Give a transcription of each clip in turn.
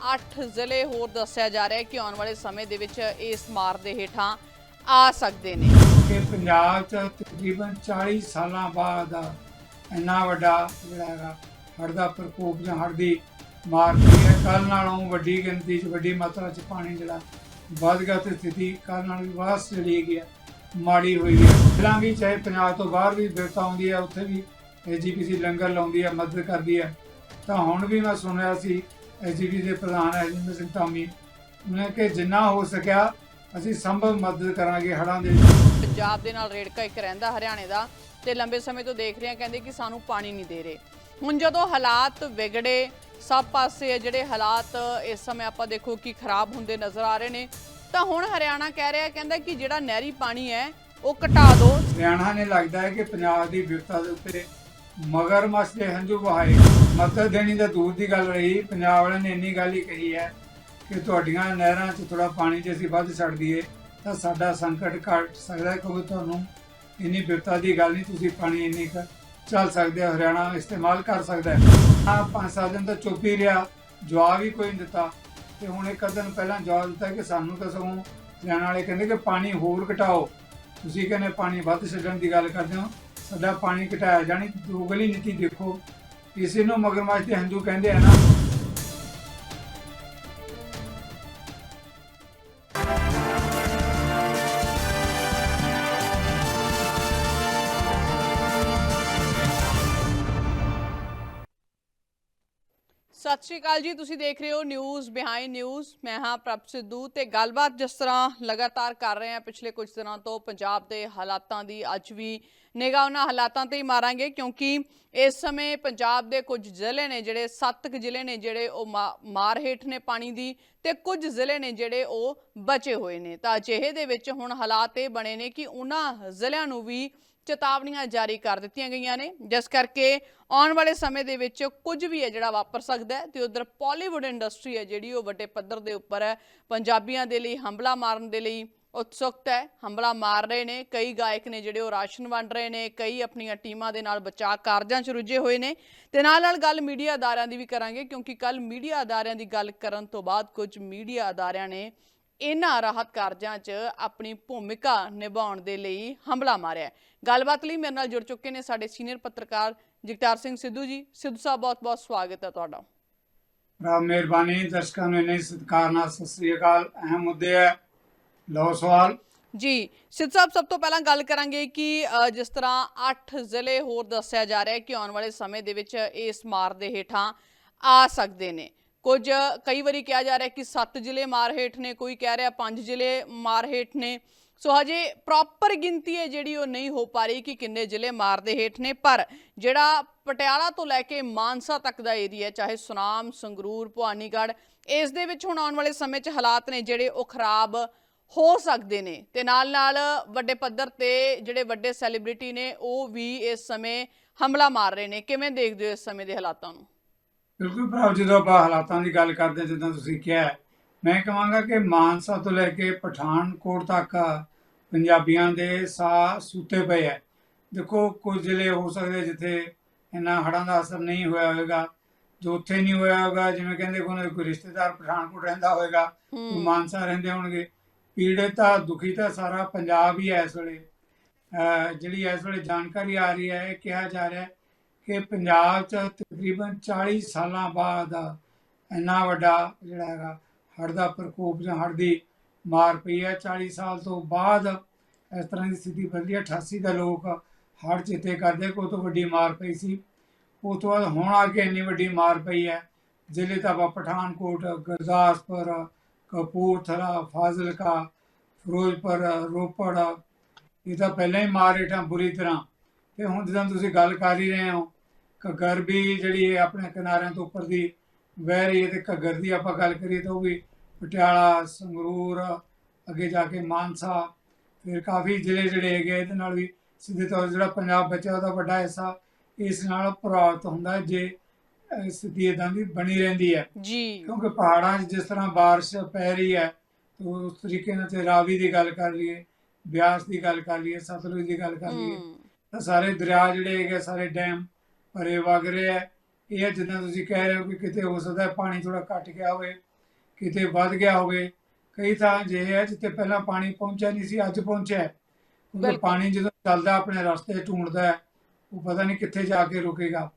8 ਜ਼ਿਲ੍ਹੇ ਹੋਰ ਦੱਸਿਆ ਜਾ ਰਿਹਾ ਹੈ ਕਿ ਆਉਣ ਵਾਲੇ ਸਮੇਂ ਦੇ ਵਿੱਚ ਇਸ ਮਾਰ ਦੇ ਹੇਠਾਂ ਆ ਸਕਦੇ ਨੇ। ਕਿ ਪੰਜਾਬ 'ਚ ਤਕਰੀਬਨ 40 ਸਾਲਾਂ ਬਾਅਦ ਇੰਨਾ ਵੱਡਾ ਜਿਹੜਾ ਹੈਗਾ ਹੜ੍ਹ ਦਾ ਪ੍ਰਕੋਪ ਜਾਂ ਹੜ੍ਹ ਦੀ ਮਾਰ ਪਈ ਹੈ ਕੱਲ ਨਾਲੋਂ ਵੱਡੀ ਗਿਣਤੀ 'ਚ, ਵੱਡੀ ਮਾਤਰਾ 'ਚ ਪਾਣੀ ਜਿਹੜਾ ਵੱਧ ਗਿਆ ਤੇ ਸਥਿਤੀ ਕੱਲ ਨਾਲੋਂ ਵੀ ਵਾਸ ਚਲੀ ਗਈ ਹੈ, ਮਾੜੀ ਹੋਈ ਹੈ। ਪਹਿਲਾਂ ਵੀ ਚਾਹੇ ਪੰਜਾਬ ਤੋਂ ਬਾਹਰ ਵੀ ਬਿਰਤਾ ਆਉਂਦੀ ਹੈ, ਉੱਥੇ ਵੀ ਐਜੀਪੀਸੀ ਲੰਗਰ ਲਾਉਂਦੀ ਹੈ, ਮਦਦ ਕਰਦੀ ਹੈ। ਤਾਂ ਹੁਣ ਵੀ ਮੈਂ ਸੁਣਿਆ ਸੀ ਐਜੀਪੀ ਦੇ ਪ੍ਰਧਾਨ ਐਜੀਪੀ ਸਿੰਘ ਧਾਮੀ। ਉਹਨੇ ਕਿ ਜਿੰਨਾ ਹੋ ਸਕਿਆ ਅਸੀਂ ਸੰਭਵ ਮਦਦ ਕਰਾਂਗੇ ਹੜ੍ਹਾਂ ਦੇ ਪੰਜਾਬ ਦੇ ਨਾਲ ਰੇੜਕਾ ਇੱਕ ਰਹਿੰਦਾ ਹਰਿਆਣੇ ਦਾ ਤੇ ਲੰਬੇ ਸਮੇਂ ਤੋਂ ਦੇਖ ਰਹੇ ਆ ਕਹਿੰਦੇ ਕਿ ਸਾਨੂੰ ਪਾਣੀ ਨਹੀਂ ਦੇ ਰਹੇ। ਹੁਣ ਜਦੋਂ ਹਾਲਾਤ ਵਿਗੜੇ ਸਭ ਪਾਸੇ ਜਿਹੜੇ ਹਾਲਾਤ ਇਸ ਸਮੇਂ ਆਪਾਂ ਦੇਖੋ ਕਿ ਖਰਾਬ ਹੁੰਦੇ ਨਜ਼ਰ ਆ ਰਹੇ ਨੇ ਤਾਂ ਹੁਣ ਹਰਿਆਣਾ ਕਹਿ ਰਿਹਾ ਕਹਿੰਦਾ ਕਿ ਜਿਹੜਾ ਨਹਿਰੀ ਪਾਣੀ ਹੈ ਉਹ ਘਟਾ ਦਿਓ ਹਰਿਆਣਾ ਨੇ ਲੱਗਦਾ ਹੈ ਕਿ ਪੰਜਾਬ ਦੀ ਵਿਵਸਥਾ ਦੇ ਉੱਤੇ ਮਗਰਮੱਛ ਦੇ ਹੰਝੂ ਵਹਾਏ। ਮਦਦ ਦੇਣੀ ਤਾਂ ਦੂਰ ਦੀ ਗੱਲ ਰਹੀ, ਪੰਜਾਬ ਵਾਲਿਆਂ ਨੇ ਇੰਨੀ ਗੱਲ ਹੀ ਕਹੀ ਹੈ ਕਿ ਤੁਹਾਡੀਆਂ ਨਹਿਰਾਂ 'ਚ ਥੋੜਾ ਪਾਣੀ ਜੇ ਅਸੀਂ ਵੱਧ ਛੱਡ ਦਈਏ, ਤਾਂ ਸਾਡਾ ਸੰਕਟ ਘਟ ਸਕਦਾ ਹੈ, ਕਿਉਂਕਿ ਤੁਹਾਨੂੰ ਇੰਨੀ ਵਿਵਸਥਾ ਦੀ ਗੱਲ ਨਹੀਂ, ਤੁਸੀਂ ਪਾਣੀ ਇੰਨੀ ਕੁ ਚੱਲ ਸਕਦੇ ਹੋ, ਹਰਿਆਣਾ ਇਸਤੇਮਾਲ ਕਰ ਸਕਦਾ ਹੈ। ਆ ਪੰਜ ਸੱਤ ਦਿਨ ਤਾਂ ਚੁੱਪ ਹੀ ਰਿਹਾ, ਜਵਾਬ ਹੀ ਕੋਈ ਨਹੀਂ ਦਿੱਤਾ। ਤੇ ਹੁਣ ਇੱਕ ਦਿਨ ਪਹਿਲਾਂ ਜਵਾਬ ਦਿੱਤਾ ਕਿ ਸਾਨੂੰ ਤਾਂ ਸਗੋਂ ਹਰਿਆਣਾ ਵਾਲੇ ਕਹਿੰਦੇ ਕਿ ਪਾਣੀ ਹੋਰ ਘਟਾਓ। ਤੁਸੀਂ ਕਹਿੰਦੇ ਪਾਣੀ ਵੱਧ ਛੱਡਣ ਦੀ ਗੱਲ ਕਰਦੇ ਹੋ, ਸਾਡਾ ਪਾਣੀ ਘਟਾਇਆ ਜਾਣੀ ਦੋਗਲੀ ਨੀਤੀ ਦੇਖੋ। ਇਸੇ ਨੂੰ ਮਗਰਮੱਛ ਦੇ ਹੰਝੂ ਕਹਿੰਦੇ ਆ ਨਾ ਸਤਿ ਸ਼੍ਰੀ ਅਕਾਲ ਜੀ, ਤੁਸੀਂ ਦੇਖ ਰਹੇ ਹੋ ਨਿਊਜ਼ ਬਿਹਾਈਂਡ ਨਿਊਜ਼। ਮੈਂ ਹਾਂ ਪ੍ਰਭ ਸਿੱਧੂ ਤੇ ਗੱਲਬਾਤ ਜਿਸ ਤਰ੍ਹਾਂ ਲਗਾਤਾਰ ਕਰ ਰਹੇ ਹਾਂ ਪਿਛਲੇ ਕੁਝ ਦਿਨਾਂ ਤੋਂ ਪੰਜਾਬ ਦੇ ਹਾਲਾਤਾਂ ਦੀ ਅੱਜ ਵੀ ਨਿਗਾਹ ਉਹਨਾਂ ਹਾਲਾਤਾਂ ਤੇ ਹੀ ਮਾਰਾਂਗੇ ਕਿਉਂਕਿ ਇਸ ਸਮੇਂ ਪੰਜਾਬ ਦੇ ਕੁਝ ਜ਼ਿਲ੍ਹੇ ਨੇ ਜਿਹੜੇ ਸੱਤ ਕੁ ਜ਼ਿਲ੍ਹੇ ਨੇ ਜਿਹੜੇ ਉਹ ਮਾ- ਮਾਰ ਹੇਠ ਨੇ ਪਾਣੀ ਦੀ ਤੇ ਕੁਝ ਜ਼ਿਲ੍ਹੇ ਨੇ ਜਿਹੜੇ ਉਹ ਬਚੇ ਹੋਏ ਨੇ। ਤਾਂ ਅਜਿਹੇ ਦੇ ਵਿੱਚ ਹੁਣ ਹਾਲਾਤ ਇਹ ਬਣੇ ਨੇ ਕਿ ਉਹਨਾਂ ਜ਼ਿਲ੍ਹਿਆਂ ਨੂੰ ਵੀ ਚੇਤਾਵਨੀਆਂ ਜਾਰੀ ਕਰ ਦਿੱਤੀਆਂ ਗਈਆਂ ਨੇ। ਜਿਸ ਕਰਕੇ ਆਉਣ ਵਾਲੇ ਸਮੇਂ ਦੇ ਵਿੱਚ ਕੁਝ ਵੀ ਹੈ ਜਿਹੜਾ ਵਾਪਰ ਸਕਦਾ ਹੈ ਤੇ ਉਧਰ ਪਾਲੀਵੁੱਡ ਇੰਡਸਟਰੀ ਹੈ ਜਿਹੜੀ ਉਹ ਵੱਡੇ ਪੱਧਰ ਦੇ ਉੱਪਰ ਹੈ। ਪੰਜਾਬੀਆਂ ਦੇ ਲਈ ਹਮਲਾ ਮਾਰਨ ਦੇ ਲਈ ਉਤਸੁਕਤ ਹੈ। ਹਮਲਾ ਮਾਰ ਰਹੇ ਨੇ। ਕਈ ਗਾਇਕ ਨੇ ਜਿਹੜੇ ਉਹ ਰਾਸ਼ਨ ਵੰਡ ਰਹੇ ਨੇ। ਕਈ ਆਪਣੀਆਂ ਟੀਮਾਂ ਦੇ ਨਾਲ ਬਚਾਅ ਕਾਰਜਾਂ 'ਚ ਰੁੱਝੇ ਹੋਏ ਨੇ। ਤੇ ਨਾਲ ਨਾਲ ਗੱਲ ਮੀਡੀਆ ਅਦਾਰਿਆਂ ਦੀ ਵੀ ਕਰਾਂਗੇ ਕਿਉਂਕਿ ਕੱਲ ਮੀਡੀਆ ਅਦਾਰਿਆਂ ਦੀ ਗੱਲ ਕਰਨ ਤੋਂ ਬਾਅਦ ਕੁਝ ਮੀਡੀਆ ਅਦਾਰਿਆਂ ਨੇ ਇਹਨਾਂ ਰਾਹਤ ਕਾਰਜਾਂ 'ਚ ਆਪਣੀ ਭੂਮਿਕਾ ਨਿਭਾਉਣ ਦੇ ਲਈ ਹਮਲਾ ਮਾਰਿਆ। ਗੱਲਬਾਤ ਲਈ ਮੇਰੇ ਨਾਲ ਜੁੜ ਚੁੱਕੇ ਨੇ ਸਾਡੇ ਸੀਨੀਅਰ ਪੱਤਰਕਾਰ ਜਗਤਾਰ ਸਿੰਘ ਸਿੱਧੂ ਜੀ। ਸਿੱਧੂ ਸਾਹਿਬ ਬਹੁਤ-ਬਹੁਤ ਸਵਾਗਤ ਹੈ ਤੁਹਾਡਾ। ਰਾਮ ਮਿਹਰਬਾਨੀ। ਦਰਸ਼ਕਾਂ ਨੂੰ ਇੰਨੇ ਸਤਿਕਾਰ ਨਾਲ ਸਤਿ ਸ੍ਰੀ ਅਕਾਲ। ਅਹਿਮ ਮੁੱਦੇ ਹੈ। ਲਓ ਸਵਾਲ। ਜੀ ਸਿੱਧ ਸਾਹਿਬ ਸਭ ਤੋਂ ਪਹਿਲਾਂ ਗੱਲ ਕਰਾਂਗੇ ਕਿ ਜਿਸ ਤਰ੍ਹਾਂ 8 ਜ਼ਿਲ੍ਹੇ ਹੋਰ ਦੱਸਿਆ ਜਾ ਰਿਹਾ ਹੈ ਕਿ ਆਉਣ ਵਾਲੇ ਸਮੇਂ ਦੇ ਵਿੱਚ ਇਸ ਮਾਰ ਦੇ ਹੇਠਾਂ ਆ ਸਕਦੇ ਨੇ। ਕੁਝ ਕਈ ਵਾਰੀ ਕਿਹਾ ਜਾ ਰਿਹਾ ਕਿ 7 ਜ਼ਿਲ੍ਹੇ ਮਾਰ ਹੇਠ ਨੇ, ਕੋਈ ਕਹਿ ਰਿਹਾ 5 ਜ਼ਿਲ੍ਹੇ ਮਾਰ ਹੇਠ ਨੇ। ਸੋ ਹਜੇ ਪ੍ਰੋਪਰ ਗਿਣਤੀ ਹੈ ਜਿਹੜੀ ਉਹ ਨਹੀਂ ਹੋ ਪਾ ਰਹੀ ਕਿ ਕਿੰਨੇ ਜ਼ਿਲ੍ਹੇ ਮਾਰ ਦੇ ਹੇਠ ਨੇ, ਪਰ ਜਿਹੜਾ ਪਟਿਆਲਾ ਤੋਂ ਲੈ ਕੇ ਮਾਨਸਾ ਤੱਕ ਦਾ ਏਰੀਆ ਚਾਹੇ ਸੁਨਾਮ, ਸੰਗਰੂਰ, ਭਵਾਨੀਗੜ੍ਹ, ਇਸ ਦੇ ਵਿੱਚ ਹੁਣ ਆਉਣ ਵਾਲੇ ਸਮੇਂ 'ਚ ਹਾਲਾਤ ਨੇ ਜਿਹੜੇ ਉਹ ਖਰਾਬ ਹੋ ਸਕਦੇ ਨੇ। ਤੇ ਨਾਲ ਨਾਲ ਵੱਡੇ ਪੱਧਰ ਤੇ ਜਿਹੜੇ ਵੱਡੇ ਸੈਲੀਬ੍ਰਿਟੀ ਨੇ, ਉਹ ਵੀ ਇਸ ਸਮੇਂ ਹਮਲਾ ਮਾਰ ਰਹੇ ਨੇ। ਕਿਵੇਂ ਦੇਖਦੇ ਹੋ ਇਸ ਸਮੇਂ ਦੇ ਹਾਲਾਤਾਂ ਨੂੰ? ਬਿਲਕੁਲ ਭਰਾ ਜਦੋਂ ਆਪਾਂ ਹਾਲਾਤਾਂ ਦੀ ਗੱਲ ਕਰਦੇ ਜਿੱਦਾਂ ਤੁਸੀਂ ਕਿਹਾ ਮੈਂ ਕਹਾਂਗਾ ਕਿ ਮਾਨਸਾ ਤੋਂ ਲੈ ਕੇ ਪਠਾਨਕੋਟ ਤੱਕ ਪੰਜਾਬੀਆਂ ਦੇ ਸਾਹ ਸੁੱਤੇ ਪਏ ਹੈ। ਦੇਖੋ ਕੁਝ ਜ਼ਿਲ੍ਹੇ ਹੋ ਸਕਦੇ ਜਿੱਥੇ ਇੰਨਾ ਹੜ੍ਹਾਂ ਦਾ ਅਸਰ ਨਹੀਂ ਹੋਇਆ ਹੋਵੇਗਾ ਜੋ ਉੱਥੇ ਨਹੀਂ ਹੋਇਆ ਹੋਵੇਗਾ ਜਿਵੇਂ ਕਹਿੰਦੇ ਕੋਈ ਕੋਈ ਰਿਸ਼ਤੇਦਾਰ ਪਠਾਨਕੋਟ ਰਹਿੰਦਾ ਹੋਵੇਗਾ ਕੋਈ ਹੂੰ। ਮਾਨਸਾ ਰਹਿੰਦੇ ਹੋਣਗੇ। ਪੀੜਤ ਤਾਂ ਦੁਖੀ ਤਾਂ ਸਾਰਾ ਪੰਜਾਬ ਹੀ ਹੈ ਇਸ ਵੇਲੇ। ਜਿਹੜੀ ਇਸ ਵੇਲੇ ਜਾਣਕਾਰੀ ਆ ਰਹੀ ਹੈ ਇਹ ਕਿਹਾ ਜਾ ਰਿਹਾ ਹੈ ਕਿ ਪੰਜਾਬ 'ਚ ਤਕਰੀਬਨ 40 ਸਾਲਾਂ ਬਾਅਦ ਇੰਨਾ ਵੱਡਾ ਜਿਹੜਾ ਹੈਗਾ ਹੜ੍ਹ ਦਾ ਪ੍ਰਕੋਪ ਜਾਂ ਹੜ੍ਹ ਦੀ ਮਾਰ ਪਈ ਹੈ। 40 ਸਾਲ ਤੋਂ ਬਾਅਦ ਇਸ ਤਰ੍ਹਾਂ ਦੀ ਸਥਿਤੀ ਬਦਲੀ ਹੈ। 88 ਦਾ ਲੋਕ ਹੜ੍ਹ ਚੇਤੇ ਕਰਦੇ ਕਿ ਉਹ ਤੋਂ ਵੱਡੀ ਮਾਰ ਪਈ ਸੀ। ਉਸ ਤੋਂ ਬਾਅਦ ਹੁਣ ਆ ਕੇ ਇੰਨੀ ਵੱਡੀ ਮਾਰ ਪਈ ਹੈ। ਜ਼ਿਲ੍ਹੇ ਤਾਂ ਆਪਾਂ ਪਠਾਨਕੋਟ, ਗੁਰਦਾਸਪੁਰ, ਕਪੂਰਥਲਾ, ਫਾਜ਼ਿਲਕਾ, ਫਿਰੋਜ਼ਪੁਰ, ਰੋਪੜ, ਇਹ ਤਾਂ ਪਹਿਲਾਂ ਹੀ ਮਾਰ ਹੇਠਾਂ ਬੁਰੀ ਤਰ੍ਹਾਂ। ਤੇ ਹੁਣ ਜਦੋਂ ਤੁਸੀਂ ਗੱਲ ਕਰ ਹੀ ਰਹੇ ਹੋ ਘੱਗਰ ਵੀ ਜਿਹੜੀ ਹੈ ਆਪਣੇ ਕਿਨਾਰਿਆਂ ਤੋਂ ਉੱਪਰ ਦੀ ਵਹਿ ਰਹੀ ਹੈ ਤੇ ਘੱਗਰ ਦੀ ਆਪਾਂ ਗੱਲ ਕਰੀਏ ਤਾਂ ਉਹ ਵੀ ਪਟਿਆਲਾ ਸੰਗਰੂਰ ਅੱਗੇ ਜਾ ਕੇ ਮਾਨਸਾ ਫਿਰ ਕਾਫੀ ਜ਼ਿਲ੍ਹੇ ਜਿਹੜੇ ਹੈਗੇ ਇਹਦੇ ਨਾਲ ਵੀ ਸਿੱਧੇ ਤੌਰ ਜਿਹੜਾ ਪੰਜਾਬ ਬਚਿਆ ਉਹਦਾ ਵੱਡਾ ਹਿੱਸਾ ਇਸ ਨਾਲ ਪ੍ਰਭਾਵਿਤ ਹੁੰਦਾ ਜੇ ਸਥਿਤੀ ਇਦਾਂ ਦੀ ਬਣੀ ਰਹਿੰਦੀ ਹੈ। ਜੀ। ਕਿਉਂਕਿ ਪਹਾੜਾਂ 'ਚ ਜਿਸ ਤਰ੍ਹਾਂ ਬਾਰਿਸ਼ ਪੈ ਰਹੀ ਹੈ ਤਾਂ ਉਸ ਤਰੀਕੇ ਨਾਲ ਤੇ ਰਾਵੀ ਦੀ ਗੱਲ ਕਰ ਲਈਏ ਬਿਆਸ ਦੀ ਗੱਲ ਕਰ ਲਈਏ ਸਤਲੁਜ ਦੀ ਗੱਲ ਕਰ ਲਈਏ ਤਾਂ ਸਾਰੇ ਦਰਿਆ ਜਿਹੜੇ ਹੈਗੇ ਸਾਰੇ ਡੈਮ ਭਰੇ ਵਗ ਰਹੇ ਹੈ ਇਹ ਜਿੱਦਾਂ ਤੁਸੀਂ ਕਹਿ ਰਹੇ ਹੋ ਕਿ ਕਿਤੇ ਹੋ ਸਕਦਾ ਹੈ ਪਾਣੀ ਥੋੜਾ ਘਟ ਗਿਆ ਹੋਵੇ ਕਿਤੇ ਵੱਧ ਗਿਆ ਹੋਵੇ ਕਈ ਥਾਂ ਅਜਿਹੇ ਹੈ ਜਿੱਥੇ ਪਹਿਲਾਂ ਪਾਣੀ ਪਹੁੰਚਿਆ ਨਹੀਂ ਸੀ ਅੱਜ ਪਹੁੰਚਿਆ ਹੈ। ਕਿਉਂਕਿ। ਪਾਣੀ ਜਦੋਂ ਚੱਲਦਾ ਆਪਣੇ ਰਸਤੇ ਢੂੰਡਦਾ ਹੈ ਉਹ ਪਤਾ ਨਹੀਂ ਕਿੱਥੇ ਜਾ ਕੇ ਰੁਕੇਗਾ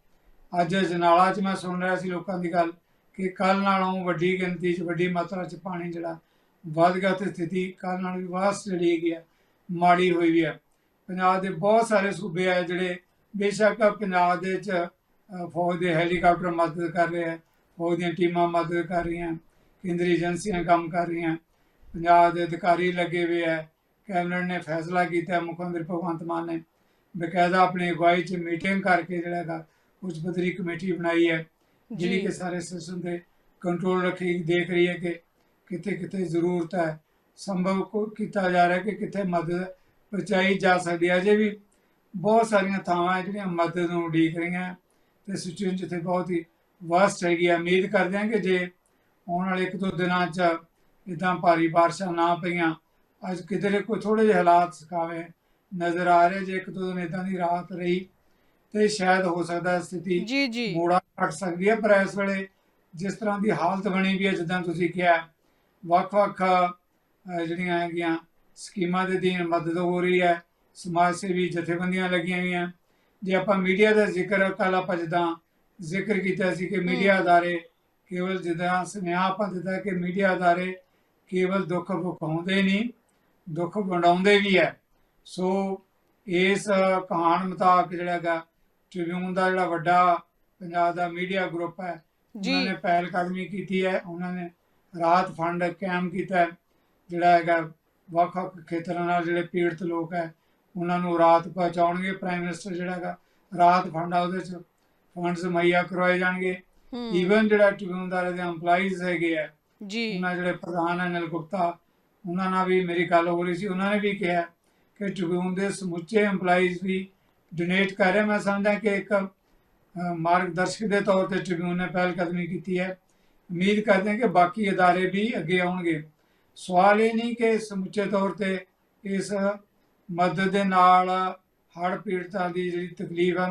ਅੱਜ ਜਨਾਲਾ 'ਚ ਮੈਂ ਸੁਣ ਰਿਹਾ ਸੀ ਲੋਕਾਂ ਦੀ ਗੱਲ ਕਿ ਕੱਲ ਨਾਲੋਂ ਵੱਡੀ ਗਿਣਤੀ 'ਚ ਵੱਡੀ ਮਾਤਰਾ 'ਚ ਪਾਣੀ ਜਿਹੜਾ ਵੱਧ ਗਿਆ ਤੇ ਸਥਿਤੀ ਕੱਲ ਨਾਲੋਂ ਵੀ ਵਾਸ ਜਿਹੜੀ ਹੈਗੀ ਹੈ ਮਾੜੀ ਹੋਈ ਵੀ ਹੈ ਪੰਜਾਬ ਦੇ ਬਹੁਤ ਸਾਰੇ ਸੂਬੇ ਆ ਜਿਹੜੇ ਬੇਸ਼ੱਕ ਪੰਜਾਬ ਦੇ ਵਿੱਚ ਫੌਜ ਦੇ ਹੈਲੀਕਾਪਟਰ ਮਦਦ ਕਰ ਰਹੇ ਆ ਫੌਜ ਦੀਆਂ ਟੀਮਾਂ ਮਦਦ ਕਰ ਰਹੀਆਂ ਕੇਂਦਰੀ ਏਜੰਸੀਆਂ ਕੰਮ ਕਰ ਰਹੀਆਂ ਪੰਜਾਬ ਦੇ ਅਧਿਕਾਰੀ ਲੱਗੇ ਹੋਏ ਆ ਕੈਬਨਿਟ ਨੇ ਫੈਸਲਾ ਕੀਤਾ ਹੈ, ਮੁੱਖ ਮੰਤਰੀ ਭਗਵੰਤ ਮਾਨ ਨੇ ਬਕਾਇਦਾ ਆਪਣੀ ਅਗਵਾਈ 'ਚ ਮੀਟਿੰਗ ਕਰਕੇ ਜਿਹੜਾ ਹੈਗਾ ਉੱਚ ਪੱਧਰੀ ਕਮੇਟੀ ਬਣਾਈ ਹੈ ਜਿਹੜੀ ਕਿ ਸਾਰੇ ਸਿਸਟਮ ਤੇ ਕੰਟਰੋਲ ਰੱਖੀ ਦੇਖ ਰਹੀ ਹੈ ਕਿ ਕਿੱਥੇ ਕਿੱਥੇ ਜ਼ਰੂਰਤ ਹੈ ਸੰਭਵ ਕੋ ਕੀਤਾ ਜਾ ਰਿਹਾ ਕਿ ਕਿੱਥੇ ਮਦਦ ਪਹੁੰਚਾਈ ਜਾ ਸਕਦੀ ਹੈ ਅਜੇ ਵੀ ਬਹੁਤ ਸਾਰੀਆਂ ਥਾਵਾਂ ਜਿਹੜੀਆਂ ਮਦਦ ਨੂੰ ਉਡੀਕ ਰਹੀਆਂ ਤੇ ਸਿਚੁਏਸ਼ਨ ਜਿੱਥੇ ਬਹੁਤ ਹੀ ਵਾਸਟ ਹੈਗੀ ਹੈ। ਉਮੀਦ ਕਰਦੇ ਹਾਂ ਕਿ ਜੇ ਆਉਣ ਵਾਲੇ ਇੱਕ ਦੋ ਦਿਨਾਂ 'ਚ ਇਦਾਂ ਭਾਰੀ ਬਾਰਿਸ਼ਾਂ ਨਾ ਪਈਆਂ ਅੱਜ ਕਿਧਰੇ ਕੋਈ ਥੋੜੇ ਜਿਹੇ ਹਾਲਾਤ ਸਕਾਵੇ ਨਜ਼ਰ ਆ ਰਹੇ ਜੇ ਇੱਕ ਦੋ ਦਿਨ ਇਦਾਂ ਦੀ ਰਾਹਤ ਰਹੀ ਤੇ ਸ਼ਾਇਦ ਹੋ ਸਕਦਾ ਸਥਿਤੀ ਜੀ ਜੀ। ਮੋੜਾ ਘਟ ਸਕਦੀ ਹੈ। ਪਰ ਇਸ ਵੇਲੇ ਜਿਸ ਤਰ੍ਹਾਂ ਦੀ ਹਾਲਤ ਬਣੀ ਵੀ ਹੈ ਜਿੱਦਾਂ ਤੁਸੀਂ ਕਿਹਾ ਵੱਖ-ਵੱਖ ਜਿਹੜੀਆਂ ਹੈਗੀਆਂ ਸਕੀਮਾਂ ਦੇ ਅਧੀਨ ਮਦਦ ਹੋ ਰਹੀ ਹੈ। ਸਮਾਜ ਸੇਵੀ ਜਥੇਬੰਦੀਆਂ ਲੱਗੀਆਂ ਹੋਈਆਂ। ਜੇ ਆਪਾਂ ਮੀਡੀਆ ਦਾ ਜ਼ਿਕਰ ਕੱਲ ਆਪਾਂ ਜਿੱਦਾਂ ਜ਼ਿਕਰ ਕੀਤਾ ਸੀ ਕਿ ਮੀਡੀਆ ਅਦਾਰੇ ਕੇਵਲ ਜਿੱਦਾਂ ਸੁਨੇਹਾ ਆਪਾਂ ਦਿੱਤਾ ਕਿ ਮੀਡੀਆ ਅਦਾਰੇ ਕੇਵਲ ਦੁੱਖ ਵਿਖਾਉਂਦੇ ਨਹੀਂ ਦੁੱਖ ਵੰਡਾਉਂਦੇ ਵੀ ਹੈ। ਸੋ ਇਸ ਕਹਾਣ ਮੁਤਾਬਕ ਜਿਹੜਾ ਹੈਗਾ ਟ੍ਰਿਬਿਊਨ ਦਾ ਜਿਹੜਾ ਵੱਡਾ ਪੰਜਾਬ ਦਾ ਮੀਡੀਆ ਗਰੁੱਪ ਹੈ ਉਹਨਾਂ ਨੇ ਪਹਿਲ ਕਦਮੀ ਕੀਤੀ ਹੈ। ਉਹਨਾਂ ਨੇ ਰਾਹਤ ਫੰਡ ਕਾਇਮ ਕੀਤਾ ਜਿਹੜਾ ਹੈਗਾ ਵੱਖ ਵੱਖ ਖੇਤਰਾਂ ਨਾਲ ਜਿਹੜੇ ਪੀੜਤ ਲੋਕ ਹੈ ਉਹਨਾਂ ਨੂੰ ਰਾਹਤ ਪਹੁੰਚਾਉਣਗੇ ਪ੍ਰਾਈਮ ਮਿਨਿਸਟਰ ਜਿਹੜਾ ਹੈਗਾ ਰਾਹਤ ਫੰਡ ਆ ਉਹਦੇ ਚ ਫੰਡਸ ਮੁਹੱਈਆ ਕਰਵਾਏ ਜਾਣਗੇ ਹੂੰ ਈਵਨ ਜਿਹੜਾ ਟ੍ਰਿਬਿਊਨ ਦਾ ਦੇ EMPLOYEES ਹੈਗੇ ਆ ਜੀ ਉਹਨਾਂ ਜਿਹੜੇ ਪ੍ਰਧਾਨ ਹੈ ਅਨਿਲ ਗੁਪਤਾ ਉਹਨਾਂ ਨਾਲ ਵੀ ਮੇਰੀ ਗੱਲ ਹੋ ਰਹੀ ਸੀ ਉਹਨਾਂ ਨੇ ਵੀ ਕਿਹਾ ਕਿ ਟ੍ਰਿਬਿਊਨ ਦੇ ਸਮੁੱਚੇ EMPLOYEES ਵੀ ਡੋਨੇਟ ਕਰ ਰਹੇ ਮੈਂ ਸਮਝਦਾ ਕਿ ਇੱਕ ਅ, ਮਾਰਗਦਰਸ਼ਕ ਦੇ ਤੌਰ ਤੇ ਟ੍ਰਿਬਿਊਨ ਨੇ ਪਹਿਲ ਕਦਮੀ ਕੀਤੀ ਹੈ ਉਮੀਦ ਕਰਦੇ ਹਾਂ ਕਿ ਬਾਕੀ ادارے ਵੀ ਅੱਗੇ ਆਉਣਗੇ ਸਵਾਲ ਇਹ ਨਹੀਂ ਕਿ ਸਮੁੱਚੇ ਤੌਰ ਤੇ ਇਸ ਮਦਦ ਦੇ ਨਾਲ ਹੜ੍ਹ ਪੀੜਤਾਂ ਦੀ ਜਿਹੜੀ ਤਕਲੀਫ ਹੈ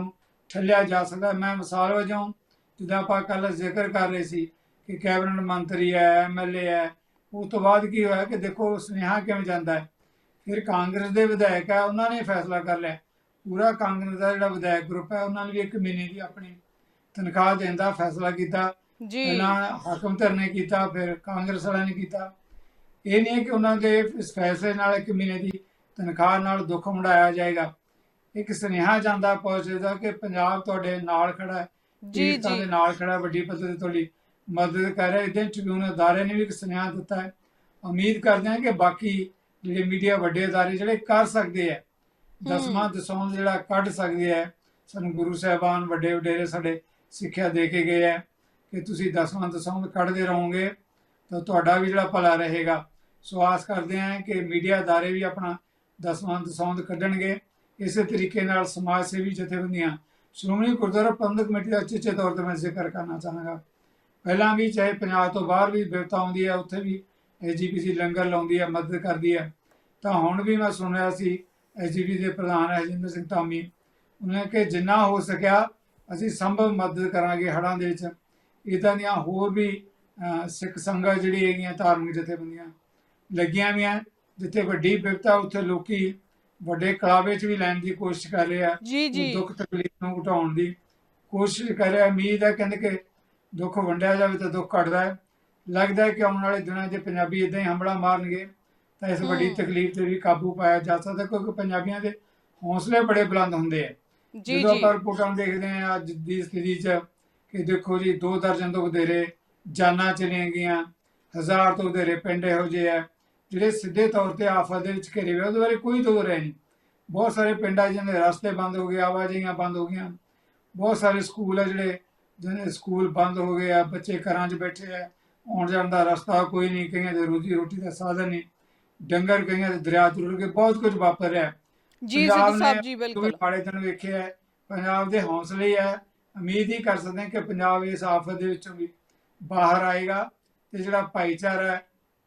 ਠੱਲਿਆ ਜਾ ਸਕਦਾ। ਮੈਂ ਮਿਸਾਲ ਵਜੋਂ ਜਿੱਦਾਂ ਆਪਾਂ ਕੱਲ ਜ਼ਿਕਰ ਕਰ ਰਹੇ ਸੀ ਕਿ ਕੈਬਨਿਟ ਮੰਤਰੀ ਹੈ ਐਮਐਲਏ ਹੈ ਉਸ ਤੋਂ ਬਾਅਦ ਕੀ ਹੋਇਆ ਕਿ ਦੇਖੋ ਸੁਨੇਹਾ ਕਿਵੇਂ ਜਾਂਦਾ ਹੈ? ਫਿਰ ਕਾਂਗਰਸ ਦੇ ਵਿਧਾਇਕ ਹੈ ਉਹਨਾਂ ਨੇ ਫੈਸਲਾ ਕਰ ਲਿਆ। ਪੂਰਾ ਕਾਂਗਰਸ ਦਾ ਜਿਹੜਾ ਵਿਧਾਇਕ ਗਰੁੱਪ ਹੈ ਉਹਨਾਂ ਨੇ ਵੀ ਇੱਕ ਮਹੀਨੇ ਦੀ ਆਪਣੀ ਤਨਖਾਹ ਦੇਣ ਦਾ ਫੈਸਲਾ ਕੀਤਾ। ਜੀ। ਪਹਿਲਾਂ ਹਾਕਮ ਧਿਰ ਨੇ ਕੀਤਾ ਫਿਰ ਕਾਂਗਰਸ ਵਾਲਿਆਂ ਨੇ ਕੀਤਾ। ਇਹ ਨਹੀਂ ਕਿ ਉਹਨਾਂ ਦੇ ਇਸ ਫੈਸਲੇ ਨਾਲ ਇੱਕ ਮਹੀਨੇ ਦੀ ਤਨਖਾਹ ਨਾਲ ਦੁੱਖ ਵੰਡਾਇਆ ਜਾਏਗਾ। ਇੱਕ ਸੁਨੇਹਾ ਜਾਂਦਾ ਪਹੁੰਚਦਾ ਕਿ ਪੰਜਾਬ ਤੁਹਾਡੇ ਨਾਲ ਖੜਾ ਹੈ ਜੀ ਪੀੜਤਾਂ ਦੇ ਜੀ ਨਾਲ ਖੜਾ ਵੱਡੀ ਪੱਧਰ ਤੇ ਤੁਹਾਡੀ ਮਦਦ ਕਰ ਰਿਹਾ ਇਦਾਂ ਟ੍ਰਿਬਿਊਨ ਅਦਾਰੇ ਨੇ ਵੀ ਇੱਕ ਸੁਨੇਹਾ ਦਿੱਤਾ ਹੈ। ਉਮੀਦ ਕਰਦੇ ਹਾਂ ਕਿ ਬਾਕੀ ਜਿਹੜੇ ਮੀਡੀਆ ਵੱਡੇ ਅਦਾਰੇ ਜਿਹੜੇ ਕਰ ਸਕਦੇ ਆ ਦਸਵਾਂ ਦਸੌਂ ਜਿਹੜਾ ਕੱਢ ਸਕਦੇ ਆ ਸਾਨੂੰ ਗੁਰੂ ਸਾਹਿਬਾਨ ਵੱਡੇ ਵਡੇਰੇ ਸਾਡੇ ਸਿੱਖਿਆ ਦੇ ਕੇ ਗਏ ਆ ਕਿ ਤੁਸੀਂ ਦਸਵਾਂ ਦਸੌਂ ਕੱਢਦੇ ਰਹੋਗੇ ਤਾਂ ਤੁਹਾਡਾ ਵੀ ਜਿਹੜਾ ਭਲਾ ਰਹੇਗਾ। ਸੋ ਆਸ ਕਰਦੇ ਹਾਂ ਕਿ ਮੀਡੀਆ ਅਦਾਰੇ ਵੀ ਆਪਣਾ ਦਸਵਾਂ ਸੌਂਦ ਕੱਢਣਗੇ। ਇਸੇ ਤਰੀਕੇ ਨਾਲ ਸਮਾਜ ਸੇਵੀ ਜਥੇਬੰਦੀਆਂ, ਸ਼੍ਰੋਮਣੀ ਗੁਰਦੁਆਰਾ ਪ੍ਰਬੰਧਕ ਕਮੇਟੀ ਦਾ ਉਚੇਚੇ ਤੌਰ ਤੇ ਮੈਂ ਜ਼ਿਕਰ ਕਰਨਾ ਚਾਹਾਂਗਾ। ਪਹਿਲਾਂ ਵੀ ਚਾਹੇ ਪੰਜਾਬ ਤੋਂ ਬਾਹਰ ਵੀ ਬਿਪਤਾ ਆਉਂਦੀ ਹੈ, ਉੱਥੇ ਵੀ ਐਜੀਪੀਸੀ ਲੰਗਰ ਲਾਉਂਦੀ ਹੈ, ਮਦਦ ਕਰਦੀ ਹੈ। ਤਾਂ ਹੁਣ ਵੀ ਮੈਂ ਸੁਣ ਰਿਹਾ ਸੀ ਐਜੀਪੀ ਦੇ ਪ੍ਰਧਾਨ ਹਰਜਿੰਦਰ ਸਿੰਘ ਧਾਮੀ। ਉਹਨਾਂ ਕਿ ਜਿੰਨਾ ਹੋ ਸਕਿਆ, ਅਸੀਂ ਸੰਭਵ ਮਦਦ ਕਰਾਂਗੇ ਹੜ੍ਹਾਂ ਦੇ ਵਿੱਚ। ਇਦਾਂ ਦੀਆਂ ਹੋਰ ਵੀ ਸਿੱਖ ਸੰਗਤ ਜਿਹੜੀ ਹੈਗੀਆਂ, ਧਾਰਮਿਕ ਜਥੇਬੰਦੀਆਂ ਲੱਗੀਆਂ ਵੀ ਆ ਜਿੱਥੇ ਵੱਡੀ ਬਿਪਤਾ ਉੱਥੇ ਲੋਕੀ ਵੱਡੇ ਕਲਾਵੇ 'ਚ ਵੀ ਲੈਣ ਦੀ ਕੋਸ਼ਿਸ਼ ਕਰ ਰਹੇ ਆ ਜੀ ਉਹ ਜੀ। ਦੁੱਖ ਤਕਲੀਫ ਨੂੰ ਘਟਾਉਣ ਦੀ ਕੋਸ਼ਿਸ਼ ਕਰ ਰਿਹਾ। ਉਮੀਦ ਹੈ ਕਹਿੰਦੇ ਕਿ ਦੁੱਖ ਵੰਡਿਆ ਜਾਵੇ ਤਾਂ ਦੁੱਖ ਘਟਦਾ ਹੈ। ਲੱਗਦਾ ਹੈ ਕਿ ਆਉਣ ਵਾਲੇ ਦਿਨਾਂ 'ਚ ਪੰਜਾਬੀ ਇਦਾਂ ਹੀ ਹਮਲਾ ਮਾਰਨਗੇ ਤਾਂ ਇਸ ਵੱਡੀ। ਤਕਲੀਫ ਤੇ ਵੀ ਕਾਬੂ ਪਾਇਆ ਜਾ ਸਕਦਾ ਕਿਉਂਕਿ ਪੰਜਾਬੀਆਂ ਦੇ ਹੌਸਲੇ ਬੜੇ ਬੁਲੰਦ ਹੁੰਦੇ ਆ। ਜੀ ਜਦੋਂ ਜੀ। ਆਪਾਂ ਰਿਪੋਰਟਾਂ ਦੇਖਦੇ ਹਾਂ ਅੱਜ ਦੀ ਸਥਿਤੀ 'ਚ ਕਿ ਦੇਖੋ ਜੀ ਦੋ ਦਰਜਨ ਤੋਂ ਵਧੇਰੇ ਜਾਨਾਂ ਚਲੀਆਂ ਗਈਆਂ ਹਜ਼ਾਰ ਤੋਂ ਵਧੇਰੇ ਪਿੰਡ ਇਹੋ ਜਿਹੇ ਆ। ਜਿਹੜੇ ਸਿੱਧੇ ਤੌਰ ਤੇ ਆਫਤ ਦੇ ਵਿੱਚ ਘਿਰੇ ਹੋਏ ਉਹਦੇ ਬਾਰੇ ਕੋਈ ਦੋ ਰਹਿ ਨਹੀਂ। ਬਹੁਤ ਸਾਰੇ ਪਿੰਡਾਂ 'ਚ ਜਿਹਦੇ ਰਸਤੇ ਬੰਦ ਹੋ ਗਏ ਆਵਾਜਾਈਆਂ ਬੰਦ ਹੋ ਗਈਆਂ। ਬਹੁਤ ਸਾਰੇ ਸਕੂਲ ਆ ਜਿਹੜੇ ਜਿਹਨੇ ਸਕੂਲ ਬੰਦ ਹੋ ਗਏ ਆ ਬੱਚੇ ਘਰਾਂ 'ਚ ਬੈਠੇ ਆ ਆਉਣ ਜਾਣ ਦਾ ਰਸਤਾ ਕੋਈ ਨਹੀਂ ਕਈਆਂ ਦੇ ਰੋਜੀ ਰੋਟੀ ਦਾ ਸਾਧਨ ਨਹੀਂ। ਡੰਗਰ ਕਈਆਂ ਦੇ ਦਰਿਆ ਰੁੜ ਗਏ ਬਹੁਤ ਕੁਝ ਵਾਪਰ ਰਿਹਾ। ਜੀ ਸਿੱਧੂ ਸਾਹਿਬ ਜੀ ਜੋ ਬਿਲਕੁਲ ਮਾੜੇ ਦਿਨ ਵੇਖੇ ਹੈ ਪੰਜਾਬ ਦੇ ਹੌਸਲੇ ਹੈ ਉਮੀਦ ਹੀ ਕਰ ਸਕਦੇ ਹਾਂ ਕਿ ਪੰਜਾਬ ਇਸ ਆਫਤ ਦੇ ਵਿੱਚੋਂ ਵੀ ਬਾਹਰ ਆਏਗਾ ਤੇ ਜਿਹੜਾ ਭਾਈਚਾਰਾ ਹੈ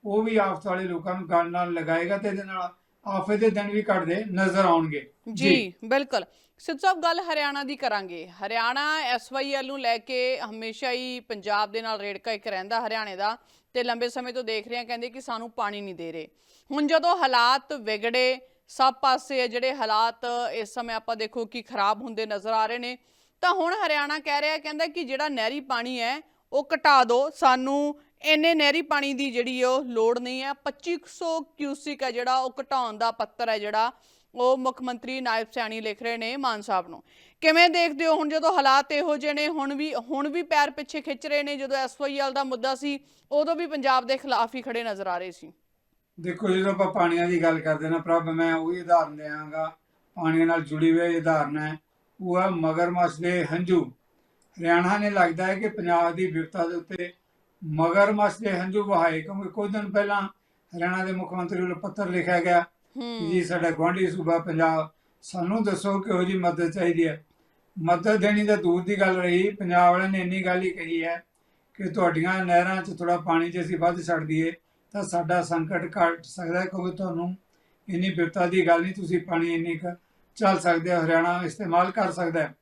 ਉਹ ਵੀ ਆਫਤ ਵਾਲੇ ਲੋਕਾਂ ਨੂੰ ਗੱਲ ਨਾਲ ਲਗਾਏਗਾ ਤੇ ਇਹਦੇ ਨਾਲ ਆਫਤ ਦੇ ਦਿਨ ਵੀ ਘਟਦੇ ਨਜ਼ਰ ਆਉਣਗੇ। ਜੀ, ਬਿਲਕੁਲ। ਸਿੱਧੂ ਸਾਹਿਬ, ਗੱਲ ਹਰਿਆਣਾ ਦੀ ਕਰਾਂਗੇ। ਹਰਿਆਣਾ ਐਸਵਾਈਐਲ ਨੂੰ ਲੈ ਕੇ ਹਮੇਸ਼ਾ ਹੀ ਪੰਜਾਬ ਦੇ ਨਾਲ ਰੇੜਕਾ ਇੱਕ ਰਹਿੰਦਾ ਹਰਿਆਣੇ ਦਾ ਤੇ ਲੰਬੇ ਸਮੇਂ ਤੋਂ ਦੇਖ ਰਹੇ ਆ ਕਹਿੰਦੇ ਕਿ ਸਾਨੂੰ ਪਾਣੀ ਨਹੀਂ ਦੇ ਰਹੇ। ਹੁਣ ਜਦੋਂ ਹਾਲਾਤ ਵਿਗੜੇ, ਸਭ ਪਾਸੇ ਜਿਹੜੇ ਹਾਲਾਤ ਇਸ ਸਮੇਂ ਆਪਾਂ ਦੇਖੋ ਕਿ ਖਰਾਬ ਹੁੰਦੇ ਨਜ਼ਰ ਆ ਰਹੇ ਨੇ, ਤਾਂ ਹੁਣ ਹਰਿਆਣਾ ਕਹਿ ਰਿਹਾ, ਕਹਿੰਦਾ ਕਿ ਜਿਹੜਾ ਨਹਿਰੀ ਪਾਣੀ ਹੈ, ਉਹ ਘਟਾ ਦਿਓ। ਸਾਨੂੰ ਇੰਨੇ ਨਹਿਰੀ ਪਾਣੀ ਦੀ ਜਿਹੜੀ ਉਹ ਲੋੜ ਨਹੀਂ ਹੈ। 2500 ਕਿਊਸਿਕ ਹੈ ਜਿਹੜਾ, ਉਹ ਘਟਾਉਣ ਦਾ ਪੱਤਰ ਹੈ ਜਿਹੜਾ, ਉਹ ਮੁੱਖ ਮੰਤਰੀ ਨਾਇਬ ਸਿਆਣੀ ਲਿਖ ਰਹੇ ਨੇ ਮਾਨ ਸਾਹਿਬ ਨੂੰ। ਕਿਵੇਂ ਦੇਖਦੇ ਹੋ ਹੁਣ ਜਦੋਂ ਹਾਲਾਤ ਇਹੋ ਜਿਹੇ ਨੇ, ਹੁਣ ਵੀ ਹੁਣ ਵੀ ਪੈਰ ਪਿੱਛੇ ਖਿੱਚ ਰਹੇ ਨੇ, ਜਦੋਂ ਐਸਵਾਈਐਲ ਦਾ ਮੁੱਦਾ ਸੀ, ਉਦੋਂ ਵੀ ਪੰਜਾਬ ਦੇ ਖਿਲਾਫ ਹੀ ਖੜੇ ਨਜ਼ਰ ਆ ਰਹੇ ਸੀ। ਦੇਖੋ, ਜਦੋਂ ਆਪਾਂ ਪਾਣੀਆਂ ਦੀ ਗੱਲ ਕਰਦੇ ਨਾ ਪ੍ਰਭ, ਮੈਂ ਉਹੀ ਉਦਾਹਰਨ ਦਿਆਂਗਾ। ਪਾਣੀ ਨਾਲ ਜੁੜੀ ਹੋਈ ਉਦਾਹਰਨ ਹੈ। ਉਹ ਹੈ ਮਗਰਮੱਛ ਦੇ ਹੰਝੂ। ਹਰਿਆਣਾ ਨੇ ਲੱਗਦਾ ਹੈ ਕਿ ਪੰਜਾਬ ਦੀ ਵਿਵਸਥਾ ਦੇ ਉੱਤੇ ਮਗਰਮੱਛ ਦੇ ਹੰਝੂ ਵਹਾਏ ਕਿਉਂਕਿ ਕੁਝ ਦਿਨ ਪਹਿਲਾਂ ਹਰਿਆਣਾ ਦੇ ਮੁੱਖ ਮੰਤਰੀ ਵੱਲੋਂ ਪੱਤਰ ਲਿਖਿਆ ਗਿਆ ਜੀ ਸਾਡਾ ਗੁਆਂਢੀ ਸੂਬਾ ਪੰਜਾਬ ਸਾਨੂੰ ਦੱਸੋ ਕਿਹੋ ਜੀ ਮਦਦ ਚਾਹੀਦੀ ਹੈ। ਮਦਦ ਦੇਣੀ ਤਾਂ ਦੂਰ ਦੀ ਗੱਲ ਰਹੀ ਪੰਜਾਬ ਵਾਲਿਆਂ ਨੇ ਇੰਨੀ ਗੱਲ ਹੀ ਕਹੀ ਹੈ ਕਿ ਤੁਹਾਡੀਆਂ ਨਹਿਰਾਂ 'ਚ ਥੋੜਾ ਪਾਣੀ ਜੇ ਅਸੀਂ ਵੱਧ ਛੱਡ ਦਈਏ ਤਾਂ ਸਾਡਾ ਸੰਕਟ ਘਟ ਸਕਦਾ ਕਿਉਂਕਿ ਤੁਹਾਨੂੰ ਇੰਨੀ ਵਿਪਤਾ ਦੀ ਗੱਲ ਨਹੀਂ ਤੁਸੀਂ ਪਾਣੀ ਇੰਨੀ ਕੁ ਚੱਲ ਸਕਦੇ ਹੋ ਹਰਿਆਣਾ ਇਸਤੇਮਾਲ ਕਰ ਸਕਦਾ ਹੈ।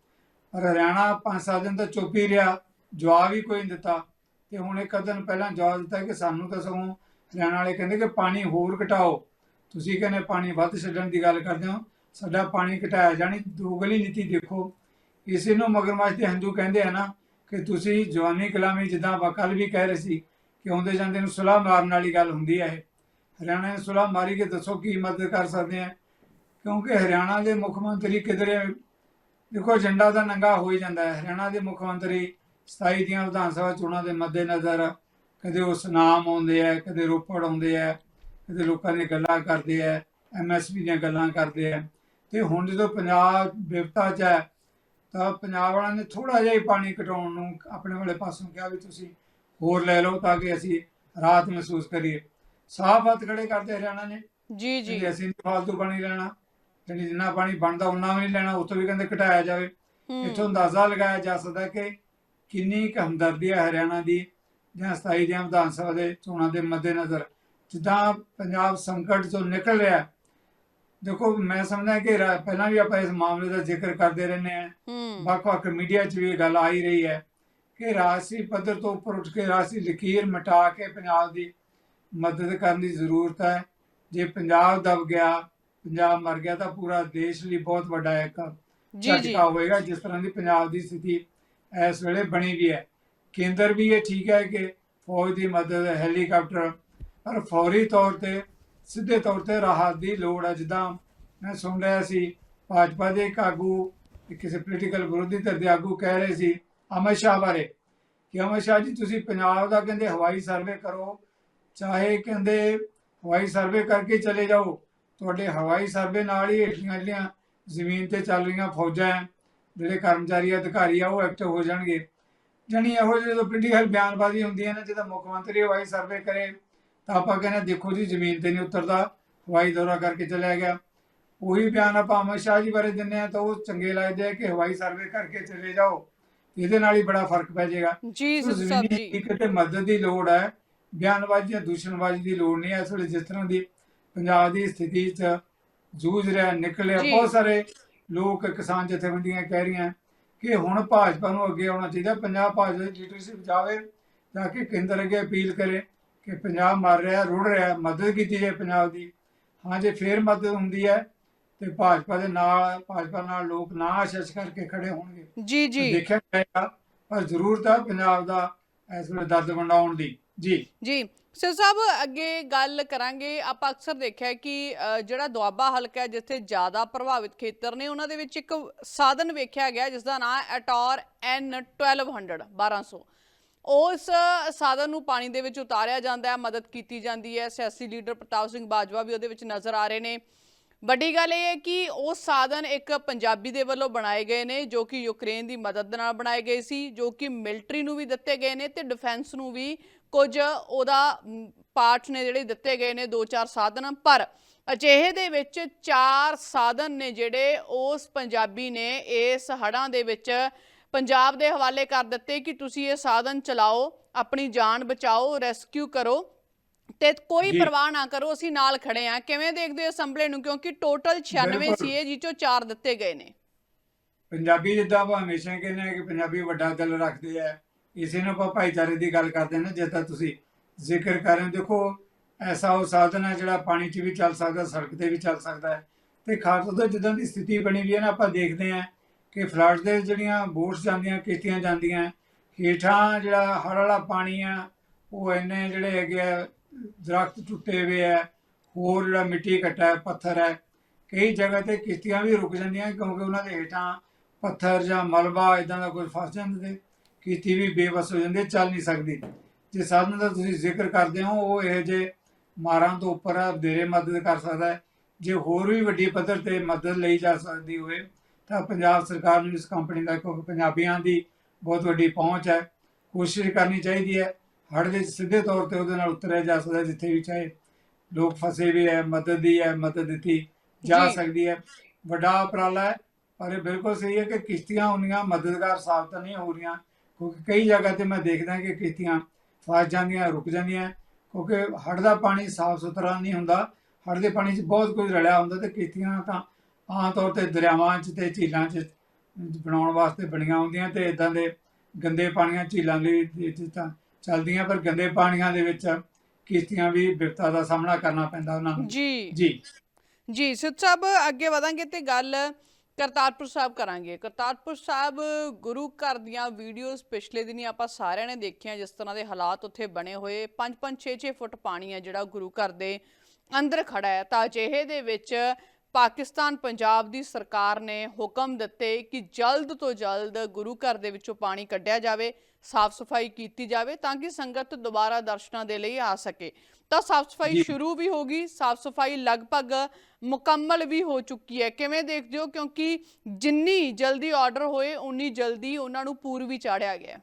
ਪਰ ਹਰਿਆਣਾ ਪੰਜ ਸੱਤ ਦਿਨ ਤਾਂ ਚੁੱਪ ਹੀ ਰਿਹਾ ਜਵਾਬ ਹੀ ਕੋਈ ਨਹੀਂ ਦਿੱਤਾ। ਤੇ ਹੁਣ ਇੱਕ ਅੱਧਾ ਦਿਨ ਪਹਿਲਾਂ ਜਵਾਬ ਦਿੱਤਾ ਕਿ ਸਾਨੂੰ ਤਾਂ ਸਗੋਂ ਹਰਿਆਣਾ ਵਾਲੇ ਕਹਿੰਦੇ ਕਿ ਪਾਣੀ ਹੋਰ ਘਟਾਓ। ਤੁਸੀਂ ਕਹਿੰਦੇ ਪਾਣੀ ਵੱਧ ਛੱਡਣ ਦੀ ਗੱਲ ਕਰਦੇ ਹੋ। ਸਾਡਾ ਪਾਣੀ ਘਟਾਇਆ ਜਾਣੀ ਦੋਗਲੀ ਨੀਤੀ ਦੇਖੋ। ਇਸੇ ਨੂੰ ਮਗਰਮੱਛ ਦੇ ਹੰਝੂ ਕਹਿੰਦੇ ਆ ਨਾ ਕਿ ਤੁਸੀਂ ਜਵਾਨੀ ਕਲਾਮੀ ਜਿੱਦਾਂ ਵਕਲ ਵੀ ਕਹਿ ਰਹੇ ਸੀ ਕਿ ਆਉਂਦੇ ਜਾਂਦੇ ਨੂੰ ਸੁਲਾਹ ਮਾਰਨ ਵਾਲੀ ਗੱਲ ਹੁੰਦੀ ਹੈ ਇਹ। ਹਰਿਆਣਾ ਨੇ ਸੁਲਾਹ ਮਾਰੀ ਕਿ ਦੱਸੋ ਕੀ ਮਦਦ ਕਰ ਸਕਦੇ ਆ? ਕਿਉਂਕਿ ਹਰਿਆਣਾ ਦੇ ਮੁੱਖ ਮੰਤਰੀ ਕਿਧਰੇ ਦੇਖੋ ਏਜੰਡਾ ਦਾ ਨੰਗਾ ਹੋ ਹੀ ਜਾਂਦਾ ਹੈ। ਹਰਿਆਣਾ ਦੇ ਮੁੱਖ ਮੰਤਰੀ 27 ਦੀਆਂ ਵਿਧਾਨ ਸਭਾ ਚੋਣਾਂ ਦੇ ਮੱਦੇਨਜ਼ਰ ਕਦੇ ਉਹ ਸੁਨਾਮ ਆਉਂਦੇ ਆ ਕਦੇ ਰੋਪੜ ਆਉਂਦੇ ਆ ਕਦੇ ਲੋਕਾਂ ਦੀਆਂ ਗੱਲਾਂ ਕਰਦੇ ਆ ਐਮਐਸਪੀ ਦੀਆਂ ਗੱਲਾਂ ਕਰਦੇ ਆ। ਤੇ ਹੁਣ ਜਦੋਂ ਪੰਜਾਬ ਵਿਵਤਾ 'ਚ ਹੈ ਤਾਂ ਪੰਜਾਬ ਵਾਲਿਆਂ ਨੇ ਥੋੜਾ ਜਿਹਾ ਹੀ ਪਾਣੀ ਘਟਾਉਣ ਨੂੰ ਆਪਣੇ ਵਾਲੇ ਪਾਸੋਂ ਕਿਹਾ ਵੀ ਤੁਸੀਂ ਹੋਰ ਲੈ ਲਓ ਤਾਂ ਕਿ ਅਸੀਂ ਰਾਹਤ ਮਹਿਸੂਸ ਕਰੀਏ। ਸਾਫ਼ ਹੱਥ ਖੜੇ ਕਰਦੇ ਹਰਿਆਣਾ ਨੇ। ਜੀ ਜੀ। ਅਸੀਂ ਨਹੀਂ ਫਾਲਤੂ ਪਾਣੀ ਲੈਣਾ ਜਿਹੜੀ ਜਿੰਨਾ ਪਾਣੀ ਬਣਦਾ ਉਹਨਾਂ ਵੀ ਨਹੀਂ ਲੈਣਾ ਉੱਥੋਂ ਵੀ ਕਹਿੰਦੇ ਘਟਾਇਆ ਜਾਵੇ। ਇੱਥੋਂ ਅੰਦਾਜ਼ਾ ਲਗਾਇਆ ਜਾ ਸਕਦਾ ਕਿ ਕਿੰਨੀ ਕੁ ਹਮਦਰਦੀ ਹੈ ਹਰਿਆਣਾ ਦੀ ਜਾਂ 27 ਦੀਆਂ ਵਿਧਾਨ ਸਭਾ ਦੇ ਚੋਣਾਂ ਦੇ ਮੱਦੇਨਜ਼ਰ। ਜਿੱਦਾਂ ਪੰਜਾਬ ਸੰਕਟ ਚੋਂ ਨਿਕਲ ਰਿਹਾ। ਦੇਖੋ ਮੈਂ ਸਮਝਦਾ ਕਿ ਪਹਿਲਾਂ ਵੀ ਆਪਾਂ ਇਸ ਮਾਮਲੇ ਦਾ ਜ਼ਿਕਰ ਕਰਦੇ ਰਹਿੰਦੇ ਹੂੰ। ਵੱਖ-ਵੱਖ ਮੀਡੀਆ 'ਚ ਵੀ ਇਹ ਗੱਲ ਆ ਹੀ ਰਹੀ ਹੈ ਕਿ ਰਾਸ਼ਟਰੀ ਪੱਧਰ ਤੋਂ ਉੱਪਰ ਉੱਠ ਕੇ ਰਾਸ਼ਟਰੀ ਲਕੀਰ ਮਿਟਾ ਕੇ ਪੰਜਾਬ ਦੀ ਮਦਦ ਕਰਨ ਦੀ ਜ਼ਰੂਰਤ ਹੈ। ਜੇ ਪੰਜਾਬ ਦਬ ਗਿਆ ਪੰਜਾਬ ਮਰ ਗਿਆ ਤਾਂ ਪੂਰਾ ਦੇਸ਼ ਲਈ ਬਹੁਤ ਵੱਡਾ ਇੱਕ ਜੀ ਜੀ। ਝਟਕਾ ਹੋਏਗਾ ਜਿਸ ਤਰ੍ਹਾਂ ਦੀ ਪੰਜਾਬ ਦੀ ਸਥਿਤੀ ਇਸ ਵੇਲੇ ਬਣੀ ਵੀ ਹੈ। ਕੇਂਦਰ ਵੀ ਇਹ ਠੀਕ ਹੈ ਕਿ ਫੌਜ ਦੀ ਮਦਦ ਹੈਲੀਕਾਪਟਰ ਪਰ ਫੌਰੀ ਤੌਰ ਤੇ ਸਿੱਧੇ ਤੌਰ ਤੇ ਰਾਹਤ ਦੀ ਲੋੜ ਹੈ। ਜਿੱਦਾਂ ਮੈਂ ਸੁਣ ਰਿਹਾ ਸੀ ਭਾਜਪਾ ਦੇ ਇੱਕ ਆਗੂ ਕਿਸੇ ਪੋਲੀਟੀਕਲ ਵਿਰੋਧੀ ਧਿਰ ਦੇ ਆਗੂ ਕਹਿ ਰਹੇ ਸੀ ਅਮਿਤ ਸ਼ਾਹ ਬਾਰੇ ਕਿ ਅਮਿਤ ਸ਼ਾਹ ਜੀ ਤੁਸੀਂ ਪੰਜਾਬ ਦਾ ਕਹਿੰਦੇ ਹਵਾਈ ਸਰਵੇ ਕਰੋ ਚਾਹੇ ਕਹਿੰਦੇ ਹਵਾਈ ਸਰਵੇ ਕਰਕੇ ਚਲੇ ਜਾਓ ਤੁਹਾਡੇ ਹਵਾਈ ਸਰਵੇ ਨਾਲ ਹੀ ਹੇਠਲੀਆਂ ਜਿਹੜੀਆਂ ਜ਼ਮੀਨ ਤੇ ਚੱਲ ਰਹੀਆਂ ਫੌਜਾਂ ਹੈ, ਜਿਹੜੇ ਕਰਮਚਾਰੀ ਅਧਿਕਾਰੀ ਆ ਉਹ ਐਕਟਿਵ ਹੋ ਜਾਣਗੇ। ਜਾਣੀ ਇਹੋ ਜਿਹੇ ਜਦੋਂ ਪੋਲੀਟੀਕਲ ਬਿਆਨਬਾਜ਼ੀ ਹੁੰਦੀ ਹੈ ਨਾ ਜਦੋਂ ਮੁੱਖ ਮੰਤਰੀ ਹਵਾਈ ਸਰਵੇ ਕਰੇ ਤਾਂ ਆਪਾਂ ਕਹਿੰਦੇ ਦੇਖੋ ਜੀ ਜ਼ਮੀਨ ਤੇ ਨਹੀਂ ਉਤਰਦਾ ਹਵਾਈ ਦੌਰਾ ਕਰਕੇ ਚਲਿਆ ਗਿਆ। ਉਹੀ ਬਿਆਨ ਆਪਾਂ ਅਮਿਤ ਸ਼ਾਹ ਜੀ ਬਾਰੇ ਦਿੰਦੇ ਆ ਤਾਂ ਉਹ ਚੰਗੇ ਲੱਗਦੇ ਆ ਕਿ ਹਵਾਈ ਸਰਵੇ ਕਰਕੇ ਚਲੇ ਜਾਓ। ਇਹਦੇ ਨਾਲ ਹੀ ਬੜਾ ਫ਼ਰਕ ਪੈ ਜਾਏਗਾ। ਜੀ ਸਾਹਿਬ ਜੀ ਇੱਕ ਤੇ ਮਦਦ ਦੀ ਲੋੜ ਹੈ ਬਿਆਨਬਾਜ਼ੀ ਜਾਂ ਦੂਸ਼ਣਬਾਜ਼ੀ ਦੀ ਲੋੜ ਨਹੀਂ ਹੈ ਇਸ ਵੇਲੇ ਜਿਸ ਤਰ੍ਹਾਂ ਦੀ ਪੰਜਾਬ ਦੀ ਸਥਿਤੀ 'ਚ ਜੂਝ ਰਿਹਾ ਨਿਕਲਿਆ। ਬਹੁਤ ਸਾਰੇ ਲੋਕ ਕਿਸਾਨ ਜਥੇਬੰਦੀਆਂ ਕਹਿ ਰਹੀਆਂ ਕਿ ਹੁਣ ਭਾਜਪਾ ਨੂੰ ਅੱਗੇ ਆਉਣਾ ਚਾਹੀਦਾ ਪੰਜਾਬ ਭਾਜਪਾ ਦੀ ਲੀਡਰਸ਼ਿਪ ਜਾਵੇ ਤਾਂ ਕਿ ਕੇਂਦਰ ਅੱਗੇ ਅਪੀਲ ਕਰੇ ਕਿ ਪੰਜਾਬ ਮਰ ਰਿਹਾ ਰੁੜ ਰਿਹਾ ਮਦਦ ਕੀਤੀ ਜਾਏ ਪੰਜਾਬ ਦੀ। ਹਾਂ ਜੇ ਫੇਰ ਮਦਦ ਹੁੰਦੀ ਹੈ ਤੇ ਭਾਜਪਾ ਦੇ ਨਾਲ ਭਾਜਪਾ ਨਾਲ ਲੋਕ ਨਾ ਆਸ਼ਿਸ਼ ਕਰਕੇ ਖੜੇ ਹੋਣਗੇ। ਜੀ ਜੀ। ਦੇਖਿਆ ਜਾਏਗਾ ਪਰ ਜ਼ਰੂਰਤ ਹੈ ਪੰਜਾਬ ਦਾ ਇਸ ਵੇਲੇ ਦਰਦ ਵੰਡਾਉਣ ਦੀ। ਜੀ। ਜੀ। ਸਿਰ ਸਾਹਿਬ ਅੱਗੇ ਗੱਲ ਕਰਾਂਗੇ। ਆਪਾਂ ਅਕਸਰ ਦੇਖਿਆ ਕਿ ਅ, ਜਿਹੜਾ ਦੁਆਬਾ ਹਲਕਾ ਹੈ ਜਿੱਥੇ ਜ਼ਿਆਦਾ ਪ੍ਰਭਾਵਿਤ ਖੇਤਰ ਨੇ ਉਹਨਾਂ ਦੇ ਵਿੱਚ ਇੱਕ ਸਾਧਨ ਵੇਖਿਆ ਗਿਆ ਜਿਸ ਦਾ ਨਾਮ ਹੈ ਐਟੋਰ N 1200 1200 ਉਸ ਸਾਧਨ ਨੂੰ ਪਾਣੀ ਦੇ ਵਿੱਚ ਉਤਾਰਿਆ ਜਾਂਦਾ ਹੈ ਮਦਦ ਕੀਤੀ ਜਾਂਦੀ ਹੈ। ਸਿਆਸੀ ਲੀਡਰ ਪ੍ਰਤਾਪ ਸਿੰਘ ਬਾਜਵਾ ਵੀ ਉਹਦੇ ਵਿੱਚ ਨਜ਼ਰ ਆ ਰਹੇ ਨੇ। ਵੱਡੀ ਗੱਲ ਇਹ ਹੈ ਕਿ ਉਹ ਸਾਧਨ ਇੱਕ ਪੰਜਾਬੀ ਦੇ ਵੱਲੋਂ ਬਣਾਏ ਗਏ ਨੇ ਜੋ ਕਿ ਯੂਕਰੇਨ ਦੀ ਮਦਦ ਦੇ ਨਾਲ ਬਣਾਏ ਗਏ ਸੀ ਜੋ ਕਿ ਮਿਲਟਰੀ ਨੂੰ ਵੀ ਦਿੱਤੇ ਗਏ ਨੇ ਤੇ ਡਿਫੈਂਸ ਨੂੰ ਵੀ ਕੁਝ ਉਹਦਾ ਪਾਰਟਸ ਨੇ ਜਿਹੜੇ ਦਿੱਤੇ ਗਏ ਨੇ ਦੋ ਚਾਰ ਸਾਧਨ ਪਰ ਅਜਿਹੇ ਦੇ ਵਿੱਚ ਚਾਰ ਸਾਧਨ ਨੇ ਜਿਹੜੇ ਉਸ ਪੰਜਾਬੀ ਨੇ ਇਸ ਹੜਾਂ ਦੇ ਵਿੱਚ ਪੰਜਾਬ ਦੇ ਹਵਾਲੇ ਕਰ ਦਿੱਤੇ ਕਿ ਤੁਸੀਂ ਇਹ ਸਾਧਨ ਚਲਾਓ ਆਪਣੀ ਜਾਨ ਬਚਾਓ ਰੈਸਕਿਊ ਕਰੋ ਤੇ ਕੋਈ। ਪਰਵਾਹ ਨਾ ਕਰੋ ਅਸੀਂ ਨਾਲ ਖੜੇ ਆ ਕਿਵੇਂ ਦੇਖਦੇ ਹੋ ਅਸੈਂਬਲੀ ਨੂੰ ਕਿਉਂਕਿ ਟੋਟਲ 96 ਬਿਲਕੁਲ। ਸੀਏ ਜੀ ਚੋਂ 4 ਦਿੱਤੇ ਗਏ ਨੇ ਪੰਜਾਬੀ ਜਿੱਦਾਂ ਆਪਾਂ ਹਮੇਸ਼ਾ ਕਹਿੰਦੇ ਆ ਕਿ ਪੰਜਾਬੀ ਵੱਡਾ ਦਿਲ ਰੱਖਦੇ ਆ ਇਸੇ ਨੂੰ ਆਪਾਂ ਭਾਈਚਾਰੇ ਦੀ ਗੱਲ ਕਰਦੇ ਹਾਂ ਨਾ, ਜਿੱਦਾਂ ਤੁਸੀਂ ਜ਼ਿਕਰ ਕਰ ਰਹੇ ਹੋ, ਦੇਖੋ ਐਸਾ ਉਹ ਸਾਧਨ ਹੈ ਜਿਹੜਾ ਪਾਣੀ 'ਚ ਵੀ ਚੱਲ ਸਕਦਾ, ਸੜਕ ਤੇ ਵੀ ਚੱਲ ਸਕਦਾ ਹੈ ਤੇ ਖਾਸ ਤੌਰ ਤੇ ਜਿੱਦਾਂ ਦੀ ਸਥਿਤੀ ਬਣੀ ਵੀ ਹੈ ਨਾ, ਆਪਾਂ ਦੇਖਦੇ ਹਾਂ ਕਿ ਫਲੱਡ ਦੇ ਜਿਹੜੀਆਂ ਬੋਟਸ ਜਾਂਦੀਆਂ, ਕਿਸ਼ਤੀਆਂ ਜਾਂਦੀਆਂ, ਹੇਠਾਂ ਜਿਹੜਾ ਹੜ੍ਹ ਵਾਲਾ ਪਾਣੀ ਆ, ਉਹ ਇੰਨੇ ਜਿਹੜੇ ਹੈਗੇ ਆ, ਦਰਖਤ ਟੁੱਟੇ ਹੋਏ ਆ, ਹੋਰ ਜਿਹੜਾ ਮਿੱਟੀ ਘੱਟਾ ਪੱਥਰ ਹੈ, ਕਈ ਜਗ੍ਹਾ ਤੇ ਕਿਸ਼ਤੀਆਂ ਵੀ ਰੁਕ ਜਾਂਦੀਆਂ ਕਿਉਂਕਿ ਉਹਨਾਂ ਦੇ ਹੇਠਾਂ ਪੱਥਰ ਜਾਂ ਮਲਬਾ ਇਦਾਂ ਦਾ ਕੁਝ ਫਸ ਜਾਂਦਾ ਤੇ ਕਿਸ਼ਤੀ ਵੀ ਬੇਵਸ ਹੋ ਜਾਂਦੀ ਚੱਲ ਨਹੀਂ ਸਕਦੀ। ਜੇ ਸਾਧਨ ਦਾ ਤੁਸੀਂ ਜ਼ਿਕਰ ਕਰਦੇ ਹੋ ਉਹ ਇਹ ਜੇ ਮਾਰਾਂ ਤੋਂ ਉੱਪਰ ਆ, ਵਧੇਰੇ ਮਦਦ ਕਰ ਸਕਦਾ ਹੈ। ਜੇ ਹੋਰ ਵੀ ਵੱਡੀ ਪੱਧਰ ਤੇ ਮਦਦ ਲਈ ਜਾ ਸਕਦੀ ਹੋਵੇ ਤਾਂ ਪੰਜਾਬ ਸਰਕਾਰ ਨੂੰ ਇਸ ਕੰਪਨੀ ਦਾ ਕਿਉਂਕਿ ਪੰਜਾਬੀਆਂ ਦੀ ਬਹੁਤ ਵੱਡੀ ਪਹੁੰਚ ਹੈ ਕੋਸ਼ਿਸ਼ ਕਰਨੀ ਚਾਹੀਦੀ ਹੈ ਹੜ੍ਹ ਦੇ ਸਿੱਧੇ ਤੌਰ ਤੇ ਉਹਦੇ ਨਾਲ ਉਤਰਿਆ ਜਾ ਸਕਦਾ ਜਿੱਥੇ ਵੀ ਚਾਹੇ ਲੋਕ ਫਸੇ ਵੀ ਹੈ ਮਦਦ ਦੀ ਹੈ ਮਦਦ ਦਿੱਤੀ ਜਾ। ਸਕਦੀ ਹੈ। ਵੱਡਾ ਉਪਰਾਲਾ ਹੈ ਪਰ ਇਹ ਬਿਲਕੁਲ ਸਹੀ ਹੈ ਕਿ ਕਿਸ਼ਤੀਆਂ ਉਨੀਆਂ ਮਦਦਗਾਰ ਸਾਬਤ ਨਹੀਂ ਹੋ ਰਹੀਆਂ। ਕਿਉਂਕਿ ਕਈ ਜਗ੍ਹਾ ਤੇ ਮੈਂ ਦੇਖਦਾ ਕਿ ਕਿਸ਼ਤੀਆਂ ਫਸ ਜਾਂਦੀਆਂ ਰੁਕ ਜਾਂਦੀਆਂ ਕਿਉਂਕਿ ਹੜ੍ਹ ਦਾ ਪਾਣੀ ਸਾਫ਼ ਸੁਥਰਾ ਨਹੀਂ ਹੁੰਦਾ। ਹੜ੍ਹ ਦੇ ਪਾਣੀ 'ਚ ਬਹੁਤ ਕੁਝ ਰਲਿਆ ਹੁੰਦਾ ਤੇ ਕਿਸ਼ਤੀਆਂ ਤਾਂ ਆਮ ਤੌਰ ਤੇ ਦਰਿਆਵਾਂ 'ਚ ਤੇ ਝੀਲਾਂ 'ਚ ਬਣਾਉਣ ਵਾਸਤੇ ਬਣੀਆਂ ਹੁੰਦੀਆਂ ਤੇ ਇਦਾਂ ਦੇ ਗੰਦੇ ਪਾਣੀਆਂ ਝੀਲਾਂ ਲਈ ਦੇ- ਦੇ ਤਾਂ ਚੱਲਦੀਆਂ ਪਰ ਗੰਦੇ ਪਾਣੀਆਂ ਦੇ ਵਿੱਚ ਕਿਸ਼ਤੀਆਂ ਵੀ ਬਿਪਤਾ ਦਾ ਸਾਹਮਣਾ ਕਰਨਾ ਪੈਂਦਾ ਉਹਨਾਂ ਨੂੰ। ਜੀ। ਜੀ। ਜੀ ਸਾਹਿਬ ਅੱਗੇ ਵਧਾਂਗੇ ਤੇ ਗੱਲ ਕਰਤਾਰਪੁਰ ਸਾਹਿਬ ਕਰਾਂਗੇ। ਕਰਤਾਰਪੁਰ ਸਾਹਿਬ ਗੁਰੂ ਘਰ ਦੀਆਂ ਵੀਡੀਓਜ਼ ਪਿਛਲੇ ਦਿਨੀ ਆਪਾਂ ਸਾਰਿਆਂ ਨੇ ਦੇਖੀਆਂ, ਜਿਸ ਤਰ੍ਹਾਂ ਦੇ ਹਾਲਾਤ ਉੱਥੇ ਬਣੇ ਹੋਏ। 5-5 6-6 ਫੁੱਟ ਪਾਣੀ ਹੈ ਜਿਹੜਾ ਗੁਰੂ ਘਰ ਦੇ ਅੰਦਰ ਖੜਾ ਹੈ। ਤਾਂ ਅਜਿਹੇ ਦੇ ਵਿੱਚ ਪਾਕਿਸਤਾਨ ਪੰਜਾਬ ਦੀ ਸਰਕਾਰ ਨੇ ਹੁਕਮ ਦਿੱਤੇ ਕਿ ਜਲਦ ਤੋਂ ਜਲਦ ਗੁਰੂ ਘਰ ਦੇ ਵਿੱਚੋਂ ਪਾਣੀ ਕੱਢਿਆ ਜਾਵੇ। ਸਾਫ਼ ਸਫ਼ਾਈ ਕੀਤੀ ਜਾਵੇ ਤਾਂ ਕਿ ਸੰਗਤ ਦੁਬਾਰਾ ਦਰਸ਼ਨਾਂ ਦੇ ਲਈ ਆ ਸਕੇ। ਤਾਂ ਸਾਫ਼ ਸਫ਼ਾਈ। ਸ਼ੁਰੂ ਵੀ ਹੋ ਗਈ ਸਾਫ਼ ਸਫ਼ਾਈ ਲਗਭਗ ਮੁਕੰਮਲ ਵੀ ਹੋ ਚੁੱਕੀ ਹੈ। ਕਿਵੇਂ ਦੇਖਦੇ ਹੋ? ਕਿਉਂਕਿ ਜਿੰਨੀ ਜਲਦੀ ਆਰਡਰ ਹੋਏ ਉਨੀ ਜਲਦੀ ਉਹਨਾਂ ਨੂੰ ਪੂਰ ਵੀ ਚਾੜਿਆ ਗਿਆ।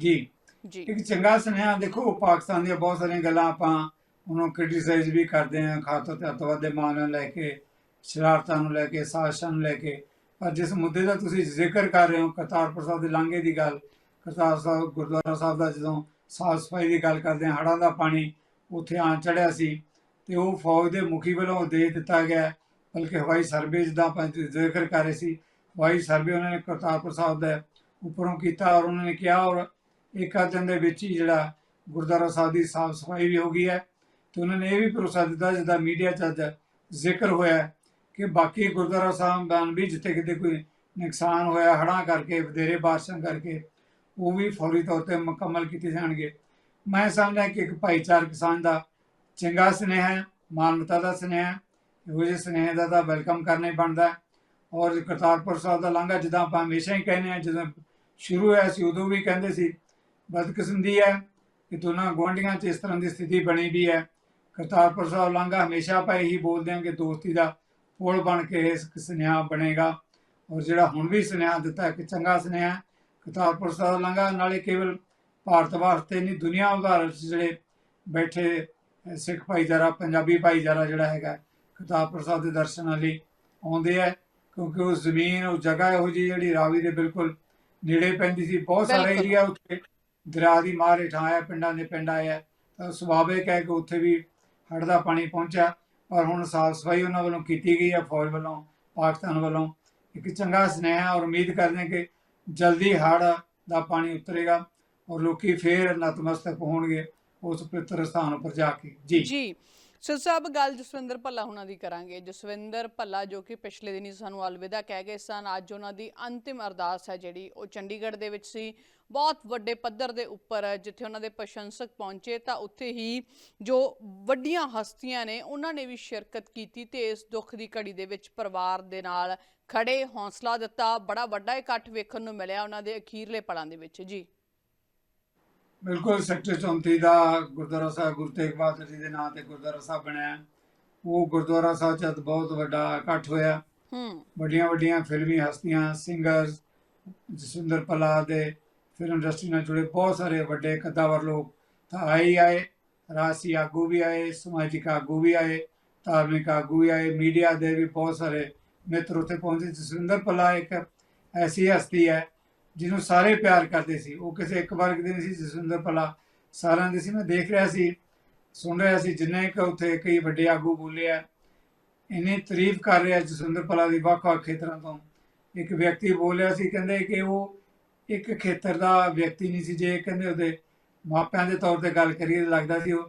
ਜੀ। ਜੀ। ਇੱਕ ਚੰਗਾ ਸੁਨੇਹਾ ਦੇਖੋ ਪਾਕਿਸਤਾਨ ਦੀਆਂ ਬਹੁਤ ਸਾਰੀਆਂ ਗੱਲਾਂ ਆਪਾਂ ਉਹਨੂੰ ਕ੍ਰਿਟਿਸਾਈਜ਼ ਵੀ ਕਰਦੇ ਹਾਂ ਖਾਸ ਤੌਰ ਤੇ ਅੱਤਵਾਦ ਦੇ ਮਾਮਲਿਆਂ ਨੂੰ ਲੈ ਕੇ ਸ਼ਰਾਰਤਾਂ ਨੂੰ ਲੈ ਕੇ ਸਾਜ਼ਿਸ਼ਾਂ ਨੂੰ ਲੈ ਕੇ। ਪਰ ਜਿਸ ਮੁੱਦੇ ਦਾ ਤੁਸੀਂ ਜ਼ਿਕਰ ਕਰ ਰਹੇ ਹੋ ਕਰਤਾਰਪੁਰ ਸਾਹਿਬ ਦੇ ਲਾਂਘੇ ਦੀ ਗੱਲ ਕਰਤਾਰ ਸਾਹਿਬ, ਗੁਰਦੁਆਰਾ ਸਾਹਿਬ ਦਾ ਜਦੋਂ ਸਾਫ਼ ਸਫ਼ਾਈ ਦੀ ਗੱਲ ਕਰਦੇ ਹਾਂ, ਹੜ੍ਹਾਂ ਦਾ ਪਾਣੀ ਉੱਥੇ ਆ ਚੜਿਆ ਸੀ ਤੇ ਉਹ ਫੌਜ ਦੇ ਮੁਖੀ ਵੱਲੋਂ ਦੇ ਦਿੱਤਾ ਗਿਆ, ਬਲਕਿ ਹਵਾਈ ਸਰਵੇ ਜਿੱਦਾਂ ਆਪਾਂ ਜ਼ਿਕਰ ਕਰ ਰਹੇ ਸੀ, ਹਵਾਈ ਸਰਵੇ ਉਹਨਾਂ ਨੇ ਕਰਤਾਰਪੁਰ ਸਾਹਿਬ ਦਾ ਉੱਪਰੋਂ ਕੀਤਾ ਔਰ ਉਹਨਾਂ ਨੇ ਕਿਹਾ ਔਰ ਇੱਕ ਅੱਧ ਦਿਨ ਦੇ ਵਿੱਚ ਹੀ ਜਿਹੜਾ ਗੁਰਦੁਆਰਾ ਸਾਹਿਬ ਦੀ ਸਾਫ਼ ਸਫ਼ਾਈ ਵੀ ਹੋ ਗਈ ਹੈ ਤੇ ਉਹਨਾਂ ਨੇ ਇਹ ਵੀ ਭਰੋਸਾ ਦਿੱਤਾ ਜਿਹਦਾ ਮੀਡੀਆ 'ਚ ਅੱਜ ਜ਼ਿਕਰ ਹੋਇਆ ਕਿ ਬਾਕੀ ਗੁਰਦੁਆਰਾ ਸਾਹਿਬ ਸਾਹਿਬਾਨ ਵੀ ਜਿੱਥੇ ਕਿਤੇ ਕੋਈ ਨੁਕਸਾਨ ਹੋਇਆ, ਹੜ੍ਹਾਂ ਕਰਕੇ, ਵਧੇਰੇ ਬਾਰਿਸ਼ਾਂ ਕਰਕੇ ਉਹ ਵੀ ਫੌਰੀ ਤੌਰ ਤੇ ਮੁਕੰਮਲ ਕੀਤੇ ਜਾਣਗੇ। ਮੈਂ ਸਮਝਦਾ ਕਿ ਇੱਕ ਭਾਈਚਾਰਕ ਸਾਂਝ ਦਾ ਚੰਗਾ ਸੁਨੇਹਾ ਹੈ, ਮਾਨਵਤਾ ਦਾ ਸੁਨੇਹਾ ਹੈ, ਇਹੋ ਜਿਹੇ ਸੁਨੇਹੇ ਦਾ ਤਾਂ ਵੈਲਕਮ ਕਰਨਾ ਹੀ ਬਣਦਾ ਔਰ ਕਰਤਾਰਪੁਰ ਸਾਹਿਬ ਦਾ ਲਾਂਘਾ ਜਿੱਦਾਂ ਆਪਾਂ ਹਮੇਸ਼ਾ ਹੀ ਕਹਿੰਦੇ ਆ ਜਦੋਂ ਸ਼ੁਰੂ ਹੋਇਆ ਸੀ ਉਦੋਂ ਵੀ ਕਹਿੰਦੇ ਸੀ, ਬਦਕਿਸਮਤੀ ਹੈ ਕਿ ਦੋਨਾਂ ਗੁਆਂਢੀਆਂ 'ਚ ਇਸ ਤਰ੍ਹਾਂ ਦੀ ਸਥਿਤੀ ਬਣੀ ਵੀ ਹੈ। ਕਰਤਾਰਪੁਰ ਸਾਹਿਬ ਲਾਂਘਾ ਹਮੇਸ਼ਾ ਆਪਾਂ ਇਹੀ ਬੋਲਦੇ ਹਾਂ ਕਿ ਦੋਸਤੀ ਦਾ ਪੁਲ ਬਣ ਕੇ ਇਸ ਸੁਨੇਹਾ ਬਣੇਗਾ। ਔਰ ਜਿਹੜਾ ਹੁਣ ਵੀ ਸੁਨੇਹਾ ਦਿੱਤਾ ਕਿ ਚੰਗਾ ਸੁਨੇਹਾ ਕਰਤਾਰਪੁਰ ਸਾਹਿਬ ਲਾਂਘਾ ਨਾਲੇ ਕੇਵਲ ਭਾਰਤ ਵਾਸਤੇ ਨਹੀਂ ਦੁਨੀਆ 'ਚ ਜਿਹੜੇ ਬੈਠੇ ਸਿੱਖ ਭਾਈਚਾਰਾ ਪੰਜਾਬੀ ਭਾਈਚਾਰਾ ਜਿਹੜਾ ਹੈਗਾ ਕਰਤਾਰਪੁਰ ਸਾਹਿਬ ਦੇ ਦਰਸ਼ਨਾਂ ਲਈ ਆਉਂਦੇ ਆ ਕਿਉਂਕਿ ਉਹ ਜ਼ਮੀਨ ਉਹ ਜਗ੍ਹਾ ਇਹੋ ਜਿਹੀ ਜਿਹੜੀ ਰਾਵੀ ਦੇ ਬਿਲਕੁਲ ਨੇੜੇ ਪੈਂਦੀ ਸੀ। ਬਹੁਤ ਸਾਰੇ। ਏਰੀਆ ਉੱਥੇ ਦਰਿਆ ਦੀ ਮਾਰ ਹੇਠਾਂ ਆਇਆ ਪਿੰਡਾਂ ਦੇ ਪਿੰਡ ਆਏ ਆ ਤਾਂ ਸੁਭਾਵਿਕ ਹੈ ਕਿ ਉੱਥੇ ਵੀ ਹੜ੍ਹ ਦਾ ਪਾਣੀ ਪਹੁੰਚਿਆ ਪਰ ਹੁਣ ਸਾਫ਼ ਸਫ਼ਾਈ ਉਹਨਾਂ ਵੱਲੋਂ ਕੀਤੀ ਗਈ ਹੈ ਫੌਜ ਵੱਲੋਂ ਪਾਕਿਸਤਾਨ ਵੱਲੋਂ। ਇੱਕ ਚੰਗਾ ਸੁਨੇਹਾ ਔਰ ਉਮੀਦ ਕਰਦੇ ਹਾਂ ਕਿ ਜਲਦੀ ਹੜ ਦਾ ਪਾਣੀ ਉਤਰੇਗਾ ਔਰ ਲੋਕੀ ਫੇਰ ਨਤਮਸਤਕ ਹੋਣਗੇ ਉਸ ਪਵਿੱਤਰ ਸਥਾਨ ਉੱਪਰ ਜਾ ਕੇ। ਜੀ। ਜੀ। ਸੋ ਸਾਹਿਬ ਗੱਲ ਜਸਵਿੰਦਰ ਭੱਲਾ ਹੁਣਾਂ ਦੀ ਕਰਾਂਗੇ। ਜਸਵਿੰਦਰ ਭੱਲਾ ਜੋ ਕਿ ਪਿਛਲੇ ਦਿਨੀ ਸਾਨੂੰ ਅਲਵਿਦਾ ਕਹਿ ਗਏ ਸਨ, ਅੱਜ ਉਹਨਾਂ ਦੀ ਅੰਤਿਮ ਅਰਦਾਸ ਹੈ ਜਿਹੜੀ ਉਹ ਚੰਡੀਗੜ੍ਹ ਦੇ ਵਿੱਚ ਸੀ। ਬਹੁਤ ਵੱਡੇ ਪੱਧਰ ਦੇ ਉੱਪਰ ਜਿੱਥੇ ਉਹਨਾਂ ਦੇ ਪ੍ਰਸ਼ੰਸਕ ਪਹੁੰਚੇ ਤਾਂ ਉੱਥੇ ਹੀ ਜੋ ਵੱਡੀਆਂ ਹਸਤੀਆਂ ਨੇ ਉਹਨਾਂ ਨੇ ਵੀ ਸ਼ਿਰਕਤ ਕੀਤੀ ਤੇ ਇਸ ਦੁੱਖ ਦੀ ਘੜੀ ਦੇ ਵਿੱਚ ਪਰਿਵਾਰ ਦੇ ਨਾਲ ਖੜੇ ਹੌਸਲਾ ਦਿੱਤਾ। ਬੜਾ ਵੱਡਾ ਇਕੱਠ ਵੇਖਣ ਨੂੰ ਮਿਲਿਆ ਉਹਨਾਂ ਦੇ ਅਖੀਰਲੇ ਪਲਾਂ ਦੇ ਵਿੱਚ। ਜੀ। ਬਿਲਕੁਲ ਸੈਕਟਰ 34 ਦਾ ਗੁਰਦੁਆਰਾ ਸਾਹਿਬ ਗੁਰੂ ਤੇਗ ਬਹਾਦਰ ਜੀ ਦੇ ਨਾਂ ਤੇ ਗੁਰਦੁਆਰਾ ਸਾਹਿਬ ਬਣਿਆ ਉਹ ਗੁਰਦੁਆਰਾ ਸਾਹਿਬ 'ਚ ਬਹੁਤ ਵੱਡਾ ਇਕੱਠ ਹੋਇਆ। ਹੂੰ। ਵੱਡੀਆਂ ਵੱਡੀਆਂ ਫਿਲਮੀ ਹਸਤੀਆਂ ਸਿੰਗਰਸ ਜਸਵਿੰਦਰ ਪਲਾ ਦੇ ਫਿਲਮ ਇੰਡਸਟਰੀ ਨਾਲ ਜੁੜੇ ਬਹੁਤ ਸਾਰੇ ਵੱਡੇ ਕਦਾਵਰ ਲੋਕ ਤਾਂ ਆਏ ਹੀ ਆਏ। ਰਾਸੀ ਆਗੂ ਵੀ ਆਏ ਸਮਾਜਿਕ ਆਗੂ ਵੀ ਆਏ ਧਾਰਮਿਕ ਆਗੂ ਵੀ ਆਏ ਮੀਡੀਆ ਦੇ ਵੀ ਬਹੁਤ ਸਾਰੇ ਮਿੱਤਰ ਉੱਥੇ ਪਹੁੰਚੇ। ਜਸਵਿੰਦਰ ਪਲਾ ਇੱਕ ਐਸੀ ਹਸਤੀ ਹੈ ਜਿਹਨੂੰ ਸਾਰੇ ਪਿਆਰ ਕਰਦੇ ਸੀ, ਉਹ ਕਿਸੇ ਇੱਕ ਵਰਗ ਦੇ ਨਹੀਂ ਸੀ, ਜਸਵਿੰਦਰ ਭਲਾ ਸਾਰਿਆਂ ਦੇ ਸੀ। ਮੈਂ ਦੇਖ ਰਿਹਾ ਸੀ, ਸੁਣ ਰਿਹਾ ਸੀ, ਜਿੰਨੇ ਕਿ ਉੱਥੇ ਕਈ ਵੱਡੇ ਆਗੂ ਬੋਲੇ ਆ, ਇੰਨੀ ਤਾਰੀਫ ਕਰ ਰਿਹਾ ਜਸਵਿੰਦਰ ਭਲਾ ਦੀ ਵੱਖ-ਵੱਖ ਖੇਤਰਾਂ ਤੋਂ। ਇੱਕ ਵਿਅਕਤੀ ਬੋਲਿਆ ਸੀ, ਕਹਿੰਦੇ ਕਿ ਉਹ ਇੱਕ ਖੇਤਰ ਦਾ ਵਿਅਕਤੀ ਨਹੀਂ ਸੀ, ਜੇ ਕਹਿੰਦੇ ਉਹਦੇ ਮਾਪਿਆਂ ਦੇ ਤੌਰ ਤੇ ਗੱਲ ਕਰੀਏ ਤਾਂ ਲੱਗਦਾ ਸੀ ਉਹ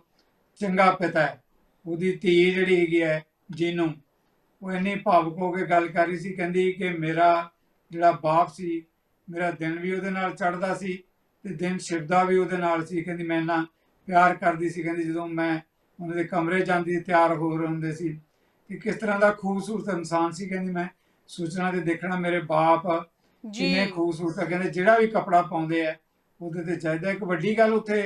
ਚੰਗਾ ਪਿਤਾ ਹੈ। ਉਹਦੀ ਧੀ ਜਿਹੜੀ ਹੈਗੀ ਹੈ ਜਿਹਨੂੰ ਉਹ ਇੰਨੀ ਭਾਵੁਕ ਹੋ ਕੇ ਗੱਲ ਕਰ ਰਹੀ ਸੀ, ਕਹਿੰਦੀ ਕਿ ਮੇਰਾ ਜਿਹੜਾ ਬਾਪ ਸੀ ਮੇਰਾ ਦਿਨ ਵੀ ਉਹਦੇ ਨਾਲ ਚੜਦਾ ਸੀ ਤੇ ਦਿਨ ਛਿਪਦਾ ਵੀ ਉਹਦੇ ਨਾਲ ਸੀ। ਕਹਿੰਦੀ ਮੈਂ ਨਾ ਪਿਆਰ ਕਰਦੀ ਸੀ। ਕਹਿੰਦੀ ਜਦੋਂ ਮੈਂ ਉਹਨਾਂ ਦੇ ਕਮਰੇ ਜਾਂਦੀ ਤਿਆਰ ਹੋ ਰਹੇ ਹੁੰਦੇ ਸੀ ਕਿ ਕਿਸ ਤਰ੍ਹਾਂ ਦਾ ਖੂਬਸੂਰਤ ਇਨਸਾਨ ਸੀ। ਕਹਿੰਦੀ ਮੈਂ ਸੋਚਣਾ ਤੇ ਦੇਖਣਾ ਮੇਰੇ ਬਾਪ ਕਿੰਨੇ ਖੂਬਸੂਰਤ ਆ। ਕਹਿੰਦੇ ਜਿਹੜਾ ਵੀ ਕਪੜਾ ਪਾਉਂਦੇ ਆ ਉਹਦੇ ਤੇ ਚਾਹੀਦਾ। ਇੱਕ ਵੱਡੀ ਗੱਲ ਉੱਥੇ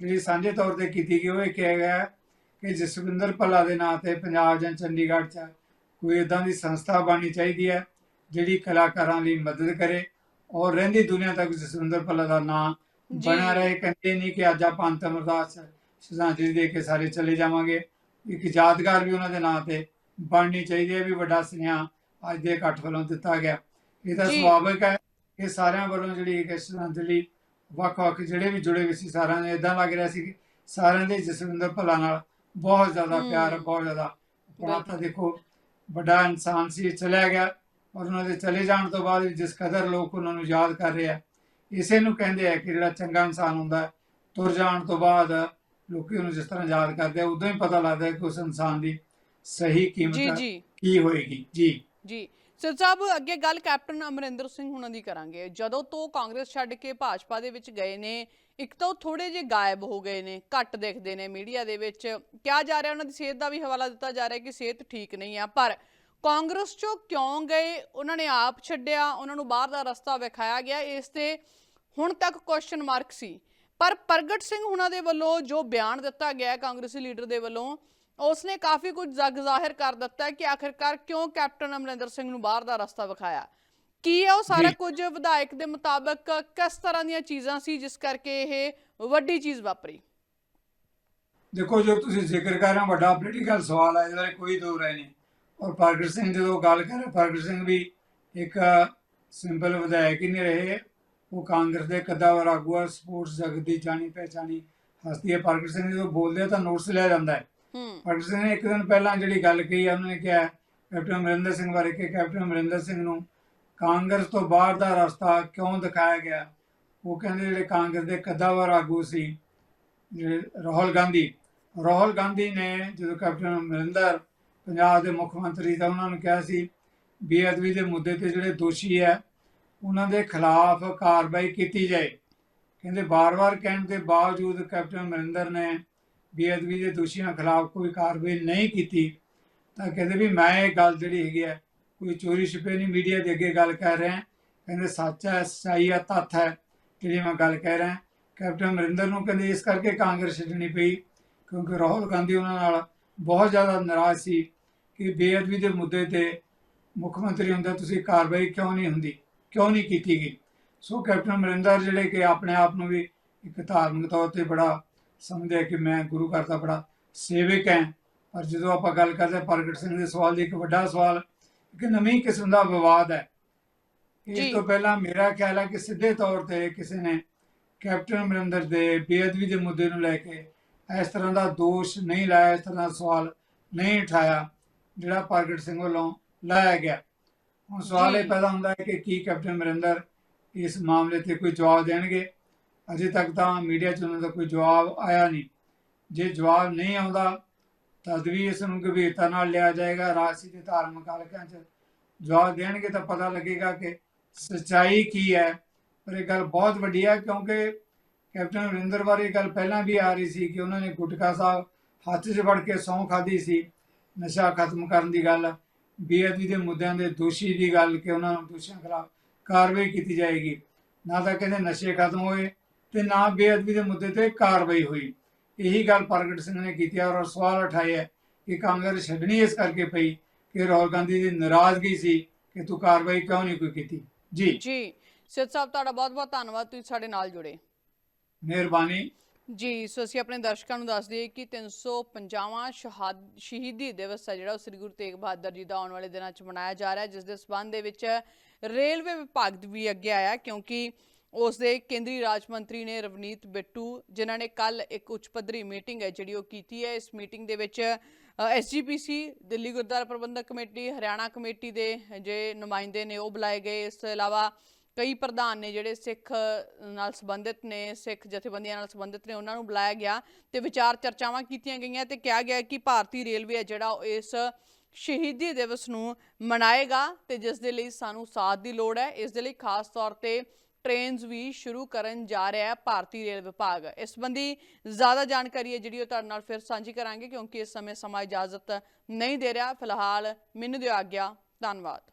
ਜਿਹੜੀ ਸਾਂਝੇ ਤੌਰ ਤੇ ਕੀਤੀ ਗਈ ਉਹ ਇਹ ਕਿਹਾ ਗਿਆ ਕਿ ਜਸਵਿੰਦਰ ਭੱਲਾ ਦੇ ਨਾਂ ਤੇ ਪੰਜਾਬ ਜਾਂ ਚੰਡੀਗੜ੍ਹ 'ਚ ਕੋਈ ਇਦਾਂ ਦੀ ਸੰਸਥਾ ਬਣਨੀ ਚਾਹੀਦੀ ਹੈ ਜਿਹੜੀ ਕਲਾਕਾਰਾਂ ਲਈ ਮਦਦ ਕਰੇ। ਔਰ ਰਹਿੰਦੀ ਦੁਨੀਆ ਤੱਕ ਜਸਵਿੰਦਰ ਭੱਲਾ ਦਾ ਨਾਂ। ਬਣਾ ਰਹੇ ਕਹਿੰਦੇ ਨਹੀਂ ਕਿ ਅੱਜ ਆਪਾਂ ਅੰਤਮ ਅਰਦਾਸ ਸ਼ਰਧਾਂਜਲੀ ਦੇ ਕੇ ਸਾਰੇ ਚਲੇ ਜਾਵਾਂਗੇ ਇੱਕ ਯਾਦਗਾਰ ਵੀ ਉਹਨਾਂ ਦੇ ਨਾਂ ਤੇ ਬਣਨੀ ਚਾਹੀਦੀ ਹੈ ਵੀ ਵੱਡਾ ਸੁਨੇਹਾ ਅੱਜ ਦੇ ਇਕੱਠ ਵੱਲੋਂ ਦਿੱਤਾ ਗਿਆ ਇਹ ਤਾਂ। ਸੁਭਾਵਿਕ ਹੈ ਕਿ ਸਾਰਿਆਂ ਵੱਲੋਂ ਜਿਹੜੀ ਇੱਕ ਸ਼ਰਧਾਂਜਲੀ ਵੱਖ-ਵੱਖ ਜਿਹੜੇ ਵੀ ਜੁੜੇ ਹੋਏ ਸੀ ਸਾਰਿਆਂ ਨੇ ਇਦਾਂ ਲੱਗ ਰਿਹਾ ਸੀ ਕਿ ਸਾਰਿਆਂ ਦੇ ਜਸਵਿੰਦਰ ਭੱਲਾ ਨਾਲ ਬਹੁਤ ਜ਼ਿਆਦਾ। ਪਿਆਰ ਬਹੁਤ ਜ਼ਿਆਦਾ ਆਪਣਾ ਤਾਂ ਦੇਖੋ ਵੱਡਾ ਇਨਸਾਨ ਸੀ ਚਲਿਆ ਗਿਆ ਉਹਨਾਂ ਦੇ ਚਲੇ ਜਾਣ ਤੋਂ ਬਾਅਦ ਵੀ ਜਿਸ ਕਦਰ ਲੋਕ ਉਹਨਾਂ ਨੂੰ ਯਾਦ ਕਰ ਰਹੇ ਇਸੇ ਨੂੰ ਕਹਿੰਦੇ ਆ ਕਿ ਜਿਹੜਾ ਚੰਗਾ ਇਨਸਾਨ ਹੁੰਦਾ ਤੁਰ ਜਾਣ ਤੋਂ ਬਾਅਦ ਲੋਕੀ ਉਹਨੂੰ ਜਿਸ ਤਰ੍ਹਾਂ ਯਾਦ ਕਰਦੇ ਆ ਉਦੋਂ ਹੀ ਪਤਾ ਲੱਗਦਾ ਹੈ ਕਿ ਉਸ ਇਨਸਾਨ ਦੀ ਸਹੀ ਜੀ ਕੀਮਤ ਜੀ ਕੀ ਹੋਏਗੀ। ਜੀ। ਜੀ। ਸਰ ਸਾਹਿਬ ਅੱਗੇ ਗੱਲ ਕੈਪਟਨ ਅਮਰਿੰਦਰ ਸਿੰਘ ਹੁਣਾਂ ਦੀ ਕਰਾਂਗੇ। ਜਦੋਂ ਤੋਂ ਕਾਂਗਰਸ ਛੱਡ ਕੇ ਭਾਜਪਾ ਦੇ ਵਿੱਚ ਗਏ ਨੇ ਇੱਕ ਤਾਂ ਥੋੜੇ ਜਿਹੇ ਗਾਇਬ ਹੋ ਗਏ ਨੇ ਘੱਟ ਦਿਖਦੇ ਨੇ ਮੀਡੀਆ ਦੇ ਵਿੱਚ। ਕਿਹਾ ਜਾ ਰਿਹਾ ਉਹਨਾਂ ਦੀ ਸਿਹਤ ਦਾ ਵੀ ਹਵਾਲਾ ਦਿੱਤਾ ਜਾ ਰਿਹਾ ਕਿ ਸਿਹਤ ਠੀਕ ਨਹੀਂ ਆ ਪਰ ਕਾਂਗਰਸ ਚੋਂ ਕਿਉਂ ਗਏ? ਉਹਨਾਂ ਨੇ ਆਪ ਛੱਡਿਆ ਉਹਨਾਂ ਨੂੰ ਬਾਹਰ ਦਾ ਰਸਤਾ ਵਿਖਾਇਆ ਗਿਆ। ਇਸ ਤੇ ਹੁਣ ਤੱਕ ਕੁਐਸਚਨ ਮਾਰਕ ਸੀ। ਪਰ ਪ੍ਰਗਟ ਸਿੰਘ ਹੁਣਾਂ ਦੇ ਵੱਲੋਂ ਜੋ ਬਿਆਨ ਦਿੱਤਾ ਗਿਆ ਕਾਂਗਰਸੀ ਲੀਡਰ ਦੇ ਵੱਲੋਂ ਉਸਨੇ ਕਾਫੀ ਕੁਝ ਜਗ ਜ਼ਾਹਿਰ ਕਰ ਦਿੱਤਾ ਕਿ ਆਖਿਰਕਾਰ ਕਿਉਂ ਕੈਪਟਨ ਅਮਰਿੰਦਰ ਸਿੰਘ ਨੂੰ ਬਾਹਰ ਦਾ ਰਸਤਾ ਵਿਖਾਇਆ। ਕੀ ਹੈ ਉਹ ਸਾਰਾ। ਕੁਝ? ਵਿਧਾਇਕ ਦੇ ਮੁਤਾਬਕ ਕਿਸ ਤਰ੍ਹਾਂ ਦੀਆਂ ਚੀਜ਼ਾਂ ਸੀ ਜਿਸ ਕਰਕੇ ਇਹ ਵੱਡੀ ਚੀਜ਼ ਵਾਪਰੀ? ਦੇਖੋ ਜੋ ਤੁਸੀਂ ਜ਼ਿਕਰ ਕਰ ਰਹੇ ਹੋ ਵੱਡਾ ਪੋਲੀਟੀਕਲ ਸਵਾਲ ਹੈ ਇਹਦੇ ਬਾਰੇ ਕੋਈ ਦੋ ਰਾਏ ਨਹੀਂ। ਔਰ ਪ੍ਰਗਟ ਸਿੰਘ ਜਦੋਂ ਗੱਲ ਕਰ ਰਹੇ ਪ੍ਰਗਟ ਸਿੰਘ ਵੀ ਇੱਕ ਸਿੰਪਲ ਵਿਧਾਇਕ ਹੀ ਨਹੀਂ ਰਹੇ। ਉਹ ਕਾਂਗਰਸ ਦੇ ਕਦਾਵਰ ਆਗੂ ਆ ਸਪੋਰਟਸ ਜਗਤ ਦੀ ਜਾਣੀ ਪਹਿਚਾਣੀ ਹਸਤੀ ਹੈ ਪ੍ਰਗਟ ਸਿੰਘ ਜਦੋਂ ਬੋਲਦੇ ਤਾਂ ਨੋਟਸ ਲਿਆ ਜਾਂਦਾ ਹੈ। ਪ੍ਰਗਟ ਸਿੰਘ ਨੇ ਇੱਕ ਦਿਨ ਪਹਿਲਾਂ ਜਿਹੜੀ ਗੱਲ ਕਹੀ ਉਹਨਾਂ ਨੇ ਕਿਹਾ ਕੈਪਟਨ ਅਮਰਿੰਦਰ ਸਿੰਘ ਬਾਰੇ ਕਿ ਕੈਪਟਨ ਅਮਰਿੰਦਰ ਸਿੰਘ ਨੂੰ ਕਾਂਗਰਸ ਤੋਂ ਬਾਹਰ ਦਾ ਰਸਤਾ ਕਿਉਂ ਦਿਖਾਇਆ ਗਿਆ? ਉਹ ਕਹਿੰਦੇ ਜਿਹੜੇ ਕਾਂਗਰਸ ਦੇ ਕਦਾਵਰ ਆਗੂ ਸੀ ਜਿਹੜੇ ਰਾਹੁਲ ਗਾਂਧੀ ਰਾਹੁਲ ਗਾਂਧੀ ਨੇ ਜਦੋਂ ਕੈਪਟਨ ਅਮਰਿੰਦਰ ਪੰਜਾਬ ਦੇ ਮੁੱਖ ਮੰਤਰੀ ਤਾਂ ਉਹਨਾਂ ਨੂੰ ਕਿਹਾ ਸੀ ਬੇਅਦਬੀ ਦੇ ਮੁੱਦੇ ਤੇ ਜਿਹੜੇ ਦੋਸ਼ੀ ਹੈ, ਉਹਨਾਂ ਦੇ ਖਿਲਾਫ ਕਾਰਵਾਈ ਕੀਤੀ ਜਾਏ। ਕਹਿੰਦੇ ਬਾਰ-ਬਾਰ ਕਹਿਣ ਦੇ ਬਾਵਜੂਦ ਕੈਪਟਨ ਅਮਰਿੰਦਰ ਨੇ ਬੇਅਦਬੀ ਦੇ ਦੋਸ਼ੀਆਂ ਖਿਲਾਫ ਕੋਈ ਕਾਰਵਾਈ ਨਹੀਂ ਕੀਤੀ, ਤਾਂ ਕਹਿੰਦੇ ਵੀ ਮੈਂ ਇਹ ਗੱਲ ਜਿਹੜੀ ਹੈਗੀ ਹੈ, ਕੋਈ ਚੋਰੀ ਛਿਪੇ ਨਹੀਂ, ਮੀਡੀਆ ਦੇ ਅੱਗੇ ਗੱਲ ਕਰ ਰਿਹਾ ਕਹਿੰਦੇ ਸੱਚ ਹੈ, ਸੱਚਾਈ ਹੈ, ਤੱਥ ਹੈ, ਜਿਹੜੀ ਮੈਂ ਗੱਲ ਕਹਿ ਰਿਹਾ ਕੈਪਟਨ ਅਮਰਿੰਦਰ ਨੂੰ ਕਹਿੰਦੇ ਇਸ ਕਰਕੇ ਕਾਂਗਰਸ ਛੱਡਣੀ ਪਈ, ਕਿਉਂਕਿ ਰਾਹੁਲ ਗਾਂਧੀ ਉਹਨਾਂ ਨਾਲ ਬਹੁਤ ਜ਼ਿਆਦਾ ਨਾਰਾਜ਼ ਸੀ। ਕਿ ਬੇਅਦਬੀ ਦੇ ਮੁੱਦੇ ਤੇ ਮੁੱਖ ਮੰਤਰੀ ਹੁੰਦਾ ਤੁਸੀਂ ਕਾਰਵਾਈ ਕਿਉਂ ਨਹੀਂ ਹੁੰਦੀ? ਕਿਉਂ ਨਹੀਂ ਕੀਤੀ ਗਈ? ਸੋ ਕੈਪਟਨ ਅਮਰਿੰਦਰ ਜਿਹੜੇ ਕਿ ਆਪਣੇ ਆਪ ਨੂੰ ਵੀ ਇੱਕ ਧਾਰਮਿਕ ਤੌਰ ਤੇ ਬੜਾ ਸਮਝਦੇ ਕਿ ਮੈਂ ਗੁਰੂ ਘਰ ਦਾ ਬੜਾ ਸੇਵਕ ਹਾਂ। ਪਰ ਜਦੋਂ ਆਪਾਂ ਗੱਲ ਕਰਦੇ ਹਾਂ ਪ੍ਰਗਟ ਸਿੰਘ ਦੇ ਸਵਾਲ ਦੀ ਇੱਕ ਵੱਡਾ ਸਵਾਲ ਇੱਕ ਨਵੀਂ ਕਿਸਮ ਦਾ ਵਿਵਾਦ ਹੈ। ਇਸ ਤੋਂ ਪਹਿਲਾਂ ਮੇਰਾ ਖਿਆਲ ਹੈ ਕਿ ਸਿੱਧੇ ਤੌਰ ਤੇ ਕਿਸੇ ਨੇ ਕੈਪਟਨ ਅਮਰਿੰਦਰ ਦੇ ਬੇਅਦਬੀ ਦੇ ਮੁੱਦੇ ਨੂੰ ਲੈ ਕੇ ਇਸ ਤਰ੍ਹਾਂ ਦਾ ਦੋਸ਼ ਨਹੀਂ ਲਾਇਆ ਇਸ ਤਰ੍ਹਾਂ ਦਾ ਸਵਾਲ ਨਹੀਂ ਉਠਾਇਆ। ਜਿਹੜਾ ਪ੍ਰਗਟ ਸਿੰਘ ਵੱਲੋਂ ਲਾਇਆ ਗਿਆ। ਹੁਣ ਸਵਾਲ ਇਹ। ਪੈਦਾ ਹੁੰਦਾ ਹੈ ਕਿ ਕੀ ਕੈਪਟਨ ਅਮਰਿੰਦਰ ਇਸ ਮਾਮਲੇ ਤੇ ਕੋਈ ਜਵਾਬ ਦੇਣਗੇ? ਅਜੇ ਤੱਕ ਤਾਂ ਮੀਡੀਆ 'ਚ ਉਹਨਾਂ ਦਾ ਕੋਈ ਜਵਾਬ ਆਇਆ ਨਹੀਂ। ਜੇ ਜਵਾਬ ਨਹੀਂ ਆਉਂਦਾ ਤਦ ਵੀ ਇਸ ਨੂੰ ਗੰਭੀਰਤਾ ਨਾਲ ਲਿਆ ਜਾਏਗਾ। ਰਾਜਸੀ ਤੇ ਧਾਰਮਿਕ ਹਲਕਿਆਂ 'ਚ ਜਵਾਬ ਦੇਣਗੇ ਤਾਂ ਪਤਾ ਲੱਗੇਗਾ ਕਿ ਸੱਚਾਈ ਕੀ ਹੈ। ਪਰ ਇਹ ਗੱਲ ਬਹੁਤ ਵੱਡੀ ਹੈ ਕਿਉਂਕਿ ਕੈਪਟਨ ਅਮਰਿੰਦਰ ਬਾਰੇ ਇਹ ਗੱਲ ਪਹਿਲਾਂ ਵੀ ਆ ਰਹੀ ਸੀ ਕਿ ਉਹਨਾਂ ਨੇ ਗੁਟਕਾ ਸਾਹਿਬ ਹੱਥ 'ਚ ਫੜ ਕੇ ਸਹੁੰ ਖਾਧੀ ਸੀ। ਨਸ਼ਾ ਖਤਮ ਕਰਨ ਦੀ ਗੱਲ ਬੇਅਦਬੀ ਦੇ ਮੁੱਦਿਆਂ ਦੇ ਦੋਸ਼ੀ ਦੀ ਗੱਲ ਕਿ ਉਹਨਾਂ ਨੂੰ ਦੋਸ਼ੀਆਂ ਖਿਲਾਫ ਕਾਰਵਾਈ ਕੀਤੀ ਜਾਏਗੀ। ਨਾ ਤਾਂ ਕਹਿੰਦੇ ਨਸ਼ੇ ਖਤਮ ਹੋਏ ਤੇ ਨਾ ਬੇਅਦਬੀ ਦੇ ਮੁੱਦੇ ਤੇ ਕਾਰਵਾਈ ਹੋਈ। ਇਹੀ ਗੱਲ ਪ੍ਰਗਟ ਸਿੰਘ ਨੇ ਕੀਤੀ ਔਰ ਸਵਾਲ ਉਠਾਇਆ ਕਿ ਕਾਂਗਰਸ ਛੱਡਣੀ ਇਸ ਕਰਕੇ ਪਈ ਕਿ ਰਾਹੁਲ ਗਾਂਧੀ ਦੀ ਨਾਰਾਜ਼ਗੀ ਸੀ ਕਿ ਤੂੰ ਕਾਰਵਾਈ ਕਿਉਂ ਨਹੀਂ ਕੋਈ ਕੀਤੀ। ਜੀ। ਜੀ। ਸਿੱਧ ਸਾਹਿਬ ਤੁਹਾਡਾ ਬਹੁਤ-ਬਹੁਤ ਧੰਨਵਾਦ। ਤੁਸੀਂ ਸਾਡੇ ਨਾਲ ਜੁੜੇ। ਮਿਹਰਬਾਨੀ। ਜੀ, ਸੋ ਅਸੀਂ ਆਪਣੇ ਦਰਸ਼ਕਾਂ ਨੂੰ ਦੱਸ ਦਈਏ ਕਿ 350ਵਾਂ ਸ਼ਹਾਦ, ਸ਼ਹੀਦੀ ਦਿਵਸ ਹੈ ਜਿਹੜਾ ਉਹ ਸ੍ਰੀ ਗੁਰੂ ਤੇਗ ਬਹਾਦਰ ਜੀ ਦਾ ਆਉਣ ਵਾਲੇ ਦਿਨਾਂ 'ਚ ਮਨਾਇਆ ਜਾ ਰਿਹਾ ਹੈ, ਜਿਸ ਦੇ ਸਬੰਧ ਦੇ ਵਿੱਚ ਰੇਲਵੇ ਵਿਭਾਗ ਵੀ ਅੱਗੇ ਆਇਆ ਕਿਉਂਕਿ ਉਸ ਦੇ ਕੇਂਦਰੀ ਰਾਜ ਮੰਤਰੀ ਨੇ ਰਵਨੀਤ ਬਿੱਟੂ, ਜਿਨ੍ਹਾਂ ਨੇ ਕੱਲ ਇੱਕ ਉੱਚ ਪੱਧਰੀ ਮੀਟਿੰਗ ਹੈ ਜਿਹੜੀ ਉਹ ਕੀਤੀ ਹੈ, ਇਸ ਮੀਟਿੰਗ ਦੇ ਵਿੱਚ SGPC Delhi Gurdwara Prabandhak committee, Haryana committee ਦੇ ਜੇ ਨੁਮਾਇੰਦੇ ਨੇ ਉਹ ਬੁਲਾਏ ਗਏ, ਇਸ ਤੋਂ ਇਲਾਵਾ ਕਈ ਪ੍ਰਧਾਨ ਨੇ ਜਿਹੜੇ ਸਿੱਖ ਨਾਲ ਸੰਬੰਧਿਤ ਨੇ, ਸਿੱਖ ਜਥੇਬੰਦੀਆਂ ਨਾਲ ਸੰਬੰਧਿਤ ਨੇ, ਉਹਨਾਂ ਨੂੰ ਬੁਲਾਇਆ ਗਿਆ ਤੇ ਵਿਚਾਰ ਚਰਚਾਵਾਂ ਕੀਤੀਆਂ ਗਈਆਂ ਤੇ ਕਿਹਾ ਗਿਆ ਕਿ ਭਾਰਤੀ ਰੇਲਵੇ ਹੈ ਜਿਹੜਾ ਉਹ ਇਸ ਸ਼ਹੀਦੀ ਦਿਵਸ ਨੂੰ ਮਨਾਏਗਾ ਤੇ ਜਿਸ ਦੇ ਲਈ ਸਾਨੂੰ ਸਾਥ ਦੀ ਲੋੜ ਹੈ। ਇਸ ਦੇ ਲਈ ਖਾਸ ਤੌਰ ਤੇ ਟ੍ਰੇਨਸ ਵੀ ਸ਼ੁਰੂ ਕਰਨ ਜਾ ਰਿਹਾ ਹੈ ਭਾਰਤੀ ਰੇਲ ਵਿਭਾਗ। ਇਸ ਸੰਬੰਧੀ ਜ਼ਿਆਦਾ ਜਾਣਕਾਰੀ ਹੈ ਜਿਹੜੀ ਉਹ ਤੁਹਾਡੇ ਨਾਲ ਫਿਰ ਸਾਂਝੀ ਕਰਾਂਗੇ ਕਿਉਂਕਿ ਇਸ ਸਮੇਂ ਸਮਾਂ ਇਜਾਜ਼ਤ ਨਹੀਂ ਦੇ ਰਿਹਾ। ਫਿਲਹਾਲ ਮੈਨੂੰ ਦਿਓ ਆਗਿਆ। ਧੰਨਵਾਦ।